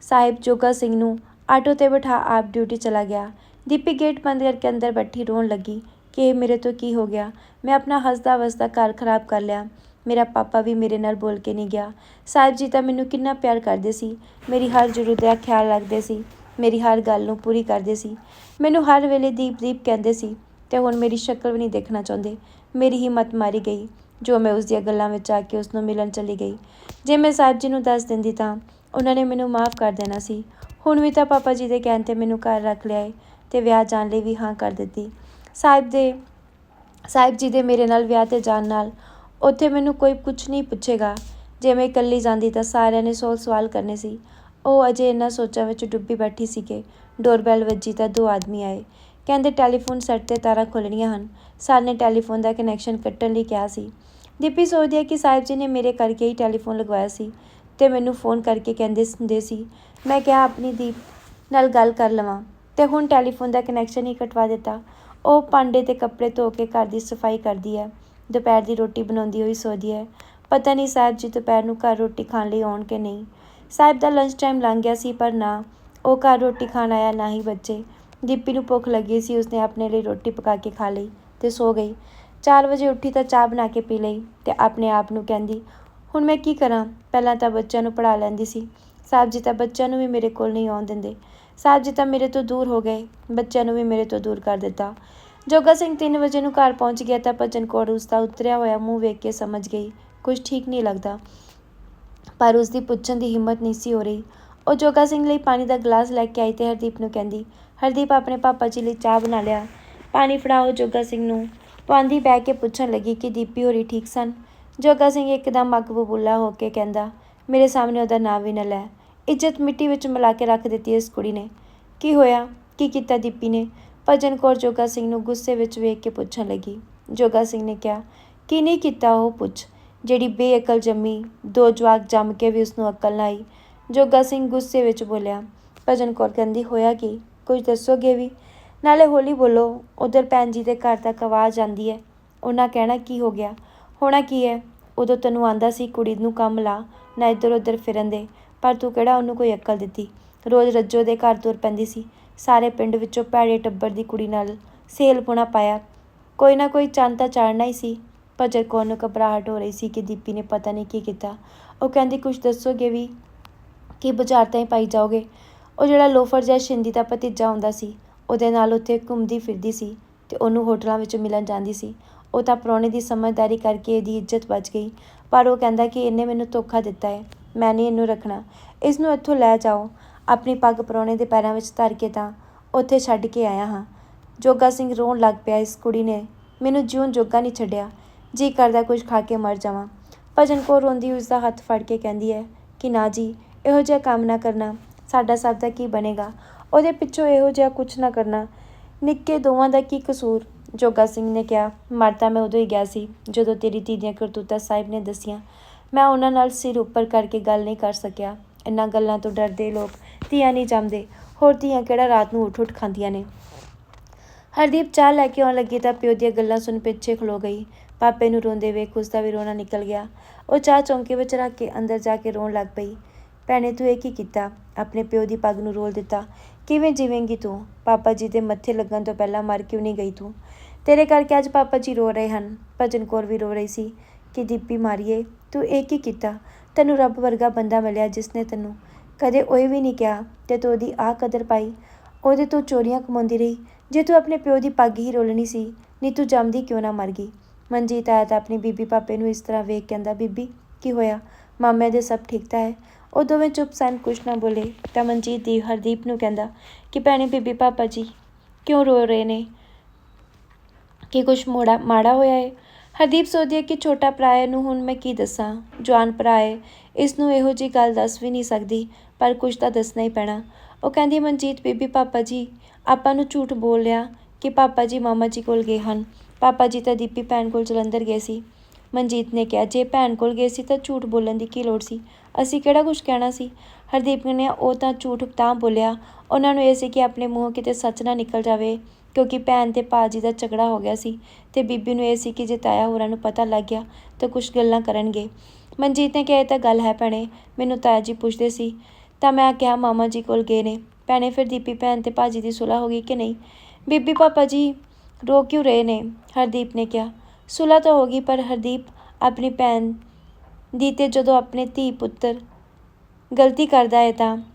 ਸਾਹਿਬ ਜੋਗਾ ਸਿੰਘ ਨੂੰ ਆਟੋ ਤੇ ਬਿਠਾ ਆਪ ਡਿਊਟੀ ਚਲਾ ਗਿਆ। ਦੀਪੀ ਗੇਟ ਬੰਦ ਕਰਕੇ ਅੰਦਰ ਬੈਠੀ ਰੋਣ ਲੱਗੀ ਕਿ ਇਹ ਮੇਰੇ ਤੋਂ ਕੀ ਹੋ ਗਿਆ? ਮੈਂ ਆਪਣਾ ਹੱਸਦਾ ਵਸਦਾ ਘਰ ਖਰਾਬ ਕਰ ਲਿਆ। ਮੇਰਾ ਪਾਪਾ ਵੀ ਮੇਰੇ ਨਾਲ ਬੋਲ ਕੇ ਨਹੀਂ ਗਿਆ। ਸਾਹਿਬ ਜੀ ਤਾਂ ਮੈਨੂੰ ਕਿੰਨਾ ਪਿਆਰ ਕਰਦੇ ਸੀ। ਮੇਰੀ ਹਰ ਜ਼ਰੂਰਤ ਦਾ ਖਿਆਲ ਰੱਖਦੇ ਸੀ। ਮੇਰੀ ਹਰ ਗੱਲ ਨੂੰ ਪੂਰੀ ਕਰਦੇ ਸੀ। ਮੈਨੂੰ ਹਰ ਵੇਲੇ ਦੀਪ ਦੀਪ ਕਹਿੰਦੇ ਸੀ ਤੇ ਹੁਣ ਮੇਰੀ ਸ਼ਕਲ ਵੀ ਨਹੀਂ ਦੇਖਣਾ ਚਾਹੁੰਦੇ। ਮੇਰੀ ਹਿੰਮਤ ਮਾਰੀ ਗਈ। ਜੋ ਮੈਂ ਉਸ ਦੀਆਂ ਗੱਲਾਂ ਵਿੱਚ ਆ ਕੇ ਉਸ ਨੂੰ ਮਿਲਣ ਚਲੀ ਗਈ। ਜੇ ਮੈਂ ਸਾਹਿਬ ਜੀ ਨੂੰ ਦੱਸ ਦਿੰਦੀ ਤਾਂ ਉਹਨਾਂ ਨੇ ਮੈਨੂੰ ਮਾਫ ਕਰ ਦੇਣਾ ਸੀ। ਹੁਣ ਵੀ ਤਾਂ ਪਾਪਾ ਜੀ ਦੇ ਕਹਿਣ ਤੇ ਮੈਨੂੰ ਘਰ ਰੱਖ ਲਿਆ ਏ ਤੇ ਵਿਆਹ ਜਾਣ ਲਈ ਵੀ ਹਾਂ ਕਰ ਦਿੱਤੀ। ਸਾਹਿਬ ਦੇ ਸਾਹਿਬ ਜੀ ਦੇ ਮੇਰੇ ਨਾਲ ਵਿਆਹ ਤੇ ਜਾਣ ਨਾਲ ਉੱਥੇ ਮੈਨੂੰ ਕੋਈ ਕੁਛ ਨਹੀਂ ਪੁੱਛੇਗਾ। ਜੇ ਮੈਂ ਇਕੱਲੀ ਜਾਂਦੀ ਤਾਂ ਸਾਰਿਆਂ ਨੇ ਸੌ ਸਵਾਲ ਕਰਨੇ ਸੀ। ਉਹ ਅਜੇ ਇਹਨਾਂ ਸੋਚਾਂ ਵਿੱਚ ਡੁੱਬੀ ਬੈਠੀ ਸੀ ਕਿ ਡੋਰਬੈਲ ਵੱਜੀ ਤਾਂ ਦੋ ਆਦਮੀ ਆਏ। ਕਹਿੰਦੇ ਟੈਲੀਫੋਨ ਸੈੱਟ ਤੇ ਤਾਰਾਂ ਖੋਲ੍ਹਣੀਆਂ ਹਨ। ਸਰ ਨੇ ਟੈਲੀਫੋਨ ਦਾ ਕਨੈਕਸ਼ਨ ਕੱਟਣ ਲਈ ਕਿਹਾ ਸੀ। ਦੀਪੀ ਸੋਚਦੀ ਹੈ ਕਿ ਸਾਹਿਬ ਜੀ ਨੇ ਮੇਰੇ ਕਰਕੇ ਹੀ ਟੈਲੀਫੋਨ ਲਗਵਾਇਆ ਸੀ ਤੇ ਮੈਨੂੰ ਫੋਨ ਕਰਕੇ ਕਹਿੰਦੇ ਹੁੰਦੇ ਸੀ। ਮੈਂ ਕਿਹਾ ਆਪਣੀ ਦੀਪ ਨਾਲ ਗੱਲ ਕਰ ਲਵਾਂ। ਤੇ ਹੁਣ ਟੈਲੀਫੋਨ ਦਾ ਕਨੈਕਸ਼ਨ ਹੀ ਕਟਵਾ ਦਿੱਤਾ। ਉਹ ਭਾਂਡੇ ਤੇ ਕੱਪੜੇ ਧੋ ਕੇ ਘਰ ਦੀ ਸਫ਼ਾਈ ਕਰਦੀ ਹੈ। ਦੁਪਹਿਰ ਦੀ ਰੋਟੀ ਬਣਾਉਂਦੀ ਹੋਈ ਸੋਚਦੀ ਹੈ, ਪਤਾ ਨਹੀਂ ਸਾਹਿਬ ਜੀ ਦੁਪਹਿਰ ਨੂੰ ਘਰ ਰੋਟੀ ਖਾਣ ਲਈ ਆਉਣ ਕਿ ਨਹੀਂ? ਸਾਹਿਬ ਦਾ ਲੰਚ ਟਾਈਮ ਲੰਘ ਗਿਆ ਸੀ, ਪਰ ਨਾ, ਉਹ ਘਰ ਰੋਟੀ ਖਾਣ ਆਇਆ, ਨਾ ਹੀ ਬੱਚੇ। ਦੀਪੀ ਨੂੰ ਭੁੱਖ ਲੱਗੀ ਸੀ, ਉਸਨੇ ਆਪਣੇ ਲਈ ਰੋਟੀ ਪਕਾ ਕੇ ਖਾ ਲਈ ਤੇ ਸੋ ਗਈ। 4 ਵਜੇ ਉੱਠੀ ਤਾਂ ਚਾਹ ਬਣਾ ਕੇ ਪੀ ਲਈ ਤੇ ਆਪਣੇ ਆਪ ਨੂੰ ਕਹਿੰਦੀ, ਹੁਣ ਮੈਂ ਕੀ ਕਰਾਂ? ਪਹਿਲਾਂ ਤਾਂ ਬੱਚਿਆਂ ਨੂੰ ਪੜ੍ਹਾ ਲੈਂਦੀ ਸੀ। ਸਾਹਿਬ ਜੀ ਤਾਂ ਬੱਚਿਆਂ ਨੂੰ ਵੀ ਮੇਰੇ ਕੋਲ ਨਹੀਂ ਆਉਣ ਦਿੰਦੇ। ਸਾਹਿਬ ਜੀ ਤਾਂ ਮੇਰੇ ਤੋਂ ਦੂਰ ਹੋ ਗਏ। ਬੱਚਿਆਂ ਨੂੰ ਵੀ ਮੇਰੇ ਤੋਂ ਦੂਰ ਕਰ ਦਿੱਤਾ। ਜੋਗਾ ਸਿੰਘ 3 ਵਜੇ ਨੂੰ ਘਰ ਪਹੁੰਚ ਗਿਆ ਤਾਂ ਭਜਨ ਕੌਰ ਉਸ ਦਾ ਉਤਰਿਆ ਹੋਇਆ ਮੂੰਹ ਵੇਖ ਕੇ ਸਮਝ ਗਈ। ਕੁਝ ਠੀਕ ਨਹੀਂ ਲੱਗਦਾ। ਪਰ ਉਸ ਦੀ ਪੁੱਛਣ ਦੀ ਹਿੰਮਤ ਨਹੀਂ ਸੀ ਹੋ ਰਹੀ। ਉਹ ਜੋਗਾ ਸਿੰਘ ਲਈ ਪਾਣੀ ਦਾ ਗਲਾਸ ਲੈ ਕੇ ਆਈ ਤੇ ਹਰਦੀਪ ਨੂੰ ਕਹਿੰਦੀ, ਹਰਦੀਪ, ਆਪਣੇ ਪਾਪਾ ਜੀ ਲਈ ਚਾਹ ਬਣਾ ਲਿਆ। ਪਾਣੀ ਫੜਾਓ ਜੋਗਾ ਸਿੰਘ ਨੂੰ। ਪਾਂਦੀ ਬਹਿ ਕੇ ਪੁੱਛਣ ਲੱਗੀ ਕਿ ਦੀਪੀ ਹੋਰੀ ਠੀਕ ਸਨ। ਜੋਗਾ ਸਿੰਘ ਇੱਕਦਮ ਅੱਗ ਬਬੂਲਾ ਹੋ ਕੇ ਕਹਿੰਦਾ, ਮੇਰੇ ਸਾਹਮਣੇ ਉਹਦਾ ਨਾਂ ਵੀ ਨਾ ਲੈ। ਇੱਜ਼ਤ ਮਿੱਟੀ ਵਿੱਚ ਮਿਲਾ ਕੇ ਰੱਖ ਦਿੱਤੀ ਇਸ ਕੁੜੀ ਨੇ। ਕੀ ਹੋਇਆ? ਕੀ ਕੀਤਾ ਦੀਪੀ ਨੇ? ਭਜਨ ਕੌਰ ਜੋਗਾ ਸਿੰਘ ਨੂੰ ਗੁੱਸੇ ਵਿੱਚ ਵੇਖ ਕੇ ਪੁੱਛਣ ਲੱਗੀ। ਜੋਗਾ ਸਿੰਘ ਨੇ ਕਿਹਾ ਕੀ ਨਹੀਂ ਕੀਤਾ ਉਹ ਪੁੱਛ? ਜਿਹੜੀ ਬੇਅਕਲ ਜੰਮੀ, ਦੋ ਜਵਾਕ ਜੰਮ ਕੇ ਵੀ ਉਸ ਨੂੰ ਅਕਲ ਨਾ ਆਈ। ਜੋਗਾ ਸਿੰਘ ਗੁੱਸੇ ਵਿੱਚ ਬੋਲਿਆ, ਭਜਨ ਕੌਰ ਕਹਿੰਦੀ, ਹੋਇਆ ਕੀ? ਕੁਝ ਦੱਸੋਗੇ ਵੀ? ਨਾਲੇ ਹੌਲੀ ਬੋਲੋ, ਉਧਰ ਭੈਣ ਜੀ ਦੇ ਘਰ ਤੱਕ ਆਵਾਜ਼ ਆਂਦੀ ਹੈ। ਉਹਨਾਂ ਕਹਿਣਾ ਕੀ ਹੋ ਗਿਆ? ਹੋਣਾ ਕੀ ਹੈ? ਉਦੋਂ ਤੈਨੂੰ ਆਂਦਾ ਸੀ, ਕੁੜੀ ਨੂੰ ਕੰਮ ਲਾ, ਨਾ ਇੱਧਰ ਉੱਧਰ ਫਿਰਨ ਦੇ, ਪਰ ਤੂੰ ਕਿਹੜਾ ਉਹਨੂੰ ਕੋਈ ਅਕਲ ਦਿੱਤੀ? ਰੋਜ਼ ਰੱਜੋ ਦੇ ਘਰ ਤੁਰ ਪੈਂਦੀ ਸੀ। ਸਾਰੇ ਪਿੰਡ ਵਿੱਚੋਂ ਭੈੜੇ ਟੱਬਰ ਦੀ ਕੁੜੀ ਨਾਲ ਸੇਲ ਪੁਣਾ ਪਾਇਆ। ਕੋਈ ਨਾ ਕੋਈ ਚੰਨ ਤਾਂ ਚਾੜਨਾ ਹੀ ਸੀ, ਭਜਨ ਕੌਰ ਨੂੰ ਘਬਰਾਹਟ ਹੋ ਰਹੀ ਸੀ ਕਿ ਦੀਪੀ ਨੇ ਪਤਾ ਨਹੀਂ ਕੀ ਕੀਤਾ। ਉਹ ਕਹਿੰਦੀ ਕੁਝ ਦੱਸੋਗੇ ਵੀ? ਕਿ ਬਾਜ਼ਾਰ ਤਾਂ ਹੀ ਪਾਈ ਜਾਓਗੇ? ਉਹ ਜਿਹੜਾ ਲੋਫਰ ਜਿਹਾ ਸ਼ਿੰਦੀ ਦਾ ਭਤੀਜਾ ਹੁੰਦਾ ਸੀ, ਉਹਦੇ ਨਾਲ ਉੱਥੇ ਘੁੰਮਦੀ ਫਿਰਦੀ ਸੀ ਤੇ ਉਹਨੂੰ ਹੋਟਲਾਂ ਵਿੱਚ ਮਿਲਣ ਜਾਂਦੀ ਸੀ। ਉਹ ਤਾਂ ਪ੍ਰਾਹੁਣੇ ਦੀ ਸਮਝਦਾਰੀ ਕਰਕੇ ਇਹਦੀ ਇੱਜ਼ਤ ਬਚ ਗਈ, ਪਰ ਉਹ ਕਹਿੰਦਾ ਕਿ ਇਹਨੇ ਮੈਨੂੰ ਧੋਖਾ ਦਿੱਤਾ ਹੈ, ਮੈਂ ਨਹੀਂ ਇਹਨੂੰ ਰੱਖਣਾ। ਇਸ ਨੂੰ ਇੱਥੋਂ ਲੈ ਜਾਓ। ਆਪਣੀ ਪੱਗ ਪ੍ਰਾਹੁਣੇ ਦੇ ਪੈਰਾਂ ਵਿੱਚ ਧਰ ਕੇ ਤਾਂ ਉੱਥੇ ਛੱਡ ਕੇ ਆਇਆ ਹਾਂ। ਜੋਗਾ ਸਿੰਘ ਰੋਣ ਲੱਗ ਪਿਆ ਇਸ ਕੁੜੀ ਨੇ। ਮੈਨੂੰ ਜਿਉਂ ਜੋਗਾ ਨਹੀਂ ਛੱਡਿਆ। ਜੀ ਕਰਦਾ ਕੁਝ ਖਾ ਕੇ ਮਰ ਜਾਵਾਂ। ਭਜਨ ਕੌਰ ਰੋਂਦੀ ਉਸ ਦਾ ਹੱਥ ਫੜ ਕੇ ਕਹਿੰਦੀ ਹੈ ਕਿ ਨਾ ਜੀ, ਇਹੋ ਜਿਹਾ ਕੰਮ ਨਾ ਕਰਨਾ। ਸਾਡਾ ਸਭ ਦਾ ਕੀ ਬਣੇਗਾ? ਉਹਦੇ ਪਿੱਛੋਂ ਇਹੋ ਜਿਹਾ ਕੁਝ ਨਾ ਕਰਨਾ। ਨਿੱਕੇ ਦੋਵਾਂ ਦਾ ਕੀ ਕਸੂਰ? ਜੋਗਾ ਸਿੰਘ ਨੇ ਕਿਹਾ, ਮਰ ਤਾਂ ਮੈਂ ਉਦੋਂ ਹੀ ਗਿਆ ਸੀ, ਜਦੋਂ ਤੇਰੀ ਧੀ ਦੀਆਂ ਕਰਤੂਤਾਂ ਸਾਹਿਬ ਨੇ ਦੱਸੀਆਂ। ਮੈਂ ਉਹਨਾਂ ਨਾਲ ਸਿਰ ਉੱਪਰ ਕਰਕੇ ਗੱਲ ਨਹੀਂ ਕਰ ਸਕਿਆ। ਇਹਨਾਂ ਗੱਲਾਂ ਤੋਂ ਡਰਦੇ ਲੋਕ ਧੀਆਂ ਨਹੀਂ ਜੰਮਦੇ। ਹੋਰ ਧੀਆਂ ਕਿਹੜਾ ਰਾਤ ਨੂੰ ਉੱਠ ਉੱਠ ਖਾਂਦੀਆਂ ਨੇ? ਹਰਦੀਪ ਚਾਹ ਲੈ ਕੇ ਆਉਣ ਲੱਗੀ ਤਾਂ ਪਿਓ ਦੀਆਂ ਗੱਲਾਂ ਸੁਣ ਪਿੱਛੇ ਖਲੋ ਗਈ। ਪਾਪੇ ਨੂੰ ਰੋਂਦੇ ਵੇਖ ਉਸ ਦਾ ਵੀ ਰੋਣਾ ਨਿਕਲ ਗਿਆ। ਉਹ ਚਾਹ ਚੌਂਕੇ ਵਿੱਚ ਰੱਖ ਕੇ ਅੰਦਰ ਜਾ ਕੇ ਰੋਣ ਲੱਗ ਪਈ। ਭੈਣੇ, ਤੂੰ ਇਹ ਕੀ ਕੀਤਾ? ਆਪਣੇ ਪਿਓ ਦੀ ਪੱਗ ਨੂੰ ਰੋਲ ਦਿੱਤਾ। ਕਿਵੇਂ ਜੀਵੇਂਗੀ ਤੂੰ? ਪਾਪਾ ਜੀ ਦੇ ਮੱਥੇ ਲੱਗਣ ਤੋਂ ਪਹਿਲਾਂ ਮਰ ਕਿਉਂ ਨਹੀਂ ਗਈ ਤੂੰ? ਤੇਰੇ ਕਰਕੇ ਅੱਜ ਪਾਪਾ ਜੀ ਰੋ ਰਹੇ ਹਨ। ਭਜਨ ਕੌਰ ਵੀ ਰੋ ਰਹੀ ਸੀ ਕਿ ਦੀਪੀ ਮਾਰੀਏ। ਤੂੰ ਇਹ ਕੀ ਕੀਤਾ? ਤੈਨੂੰ ਰੱਬ ਵਰਗਾ ਬੰਦਾ ਮਿਲਿਆ ਜਿਸ ਨੇ ਤੈਨੂੰ ਕਦੇ ਓਏ ਵੀ ਨਹੀਂ ਕਿਹਾ ਤੇ ਤੂੰ ਉਹਦੀ ਆ ਕਦਰ ਪਾਈ। ਉਹਦੇ ਤੋਂ ਚੋਰੀਆਂ ਕਮਾਉਂਦੀ ਰਹੀ। ਜੇ ਤੂੰ ਆਪਣੇ ਪਿਓ ਦੀ ਪੱਗ ਹੀ ਰੋਲਣੀ ਸੀ, ਨਹੀਂ ਤੂੰ ਜੰਮਦੀ ਕਿਉਂ ਨਾ ਮਰ ਗਈ? ਮਨਜੀਤ ਆਇਆ ਤਾਂ ਆਪਣੀ ਬੀਬੀ ਪਾਪੇ ਨੂੰ ਇਸ ਤਰ੍ਹਾਂ ਵੇਖ ਕਹਿੰਦਾ ਬੀਬੀ, ਕੀ ਹੋਇਆ? ਮਾਮੇ ਦੇ ਸਭ ਠੀਕ ਤਾਂ ਹੈ? ਉਹ ਦੋਵੇਂ ਚੁੱਪ ਸਨ, ਕੁਛ ਨਾ ਬੋਲੇ। ਤਾਂ ਮਨਜੀਤ ਦੀ ਹਰਦੀਪ ਨੂੰ ਕਹਿੰਦਾ, ਕਿ ਭੈਣੇ, ਬੀਬੀ ਪਾਪਾ ਜੀ, ਕਿਉਂ ਰੋ ਰਹੇ ਨੇ? ਕਿ ਕੁਛ ਮੋੜਾ ਮਾੜਾ ਹੋਇਆ ਹੈ ਹਰਦੀਪ ਸੋਚਦੀ ਹੈ ਕਿ ਛੋਟਾ ਭਰਾ ਹੈ ਨੂੰ ਹੁਣ ਮੈਂ ਕੀ ਦੱਸਾਂ? ਜਵਾਨ ਭਰਾ ਹੈ ਇਸ ਨੂੰ ਇਹੋ ਜੀ ਗੱਲ ਦੱਸ ਵੀ ਨਹੀਂ ਸਕਦੀ, ਪਰ ਕੁਛ ਤਾਂ ਦੱਸਣਾ ਹੀ ਪੈਣਾ। ਉਹ ਕਹਿੰਦੀ, ਮਨਜੀਤ, ਬੀਬੀ, ਪਾਪਾ ਜੀ, ਆਪਾਂ ਨੂੰ ਝੂਠ ਬੋਲ ਲਿਆ ਕਿ ਪਾਪਾ ਜੀ ਮਾਮਾ ਜੀ ਕੋਲ ਗਏ ਹਨ। ਪਾਪਾ ਜੀ ਤਾਂ ਦੀਪੀ ਭੈਣ ਕੋਲ ਜਲੰਧਰ ਗਏ ਸੀ। ਮਨਜੀਤ ਨੇ ਕਿਹਾ, ਜੇ ਭੈਣ ਕੋਲ ਗਏ ਸੀ ਤਾਂ ਝੂਠ ਬੋਲਣ ਦੀ ਕੀ ਲੋੜ ਸੀ? ਅਸੀਂ ਕਿਹੜਾ ਕੁਝ ਕਹਿਣਾ ਸੀ? ਹਰਦੀਪ ਨੇ ਉਹ ਤਾਂ ਝੂਠ ਤਾਂ ਬੋਲਿਆ। ਉਹਨਾਂ ਨੂੰ ਇਹ ਸੀ ਕਿ ਆਪਣੇ ਮੂੰਹੋਂ ਕਿਤੇ ਸੱਚ ਨਾ ਨਿਕਲ ਜਾਵੇ। ਕਿਉਂਕਿ ਭੈਣ ਤੇ ਭਾਜੀ ਦਾ ਝਗੜਾ ਹੋ ਗਿਆ ਸੀ ਤੇ ਬੀਬੀ ਨੂੰ ਇਹ ਸੀ ਕਿ ਜੇ ਤਾਇਆ ਹੋਰਾਂ ਨੂੰ ਪਤਾ ਲੱਗ ਗਿਆ ਤਾਂ ਕੁਝ ਗੱਲਾਂ ਕਰਨਗੇ। ਮਨਜੀਤ ਨੇ ਕਿਹਾ, ਇਹ ਤਾਂ ਗੱਲ ਹੈ ਭੈਣੇ, ਮੈਨੂੰ ਤਾਇਆ ਜੀ ਪੁੱਛਦੇ ਸੀ। ਤਾਂ ਮੈਂ ਕਿਹਾ, ਮਾਮਾ ਜੀ ਕੋਲ ਗਏ ਨੇ। ਭੈਣੇ, ਫਿਰ ਦੀਪੀ ਭੈਣ ਤੇ ਭਾਜੀ ਦੀ ਸੁਲਾਹ ਹੋ ਗਈ ਕਿ ਨਹੀਂ? ਬੀਬੀ ਪਾਪਾ ਜੀ ਰੋ ਕਿਉਂ ਰਹੇ ਨੇ? ਹਰਦੀਪ ਨੇ ਕਿਹਾ। ਸੁਲਾਹ ਤਾਂ ਹੋ ਗਈ, ਪਰ ਹਰਦੀਪ ਆਪਣੀ ਭੈਣ ਦੀ ਤੇ ਜਦੋਂ ਆਪਣੇ ਧੀ ਪੁੱਤਰ ਗਲਤੀ ਕਰਦਾ ਹੈ ਤਾਂ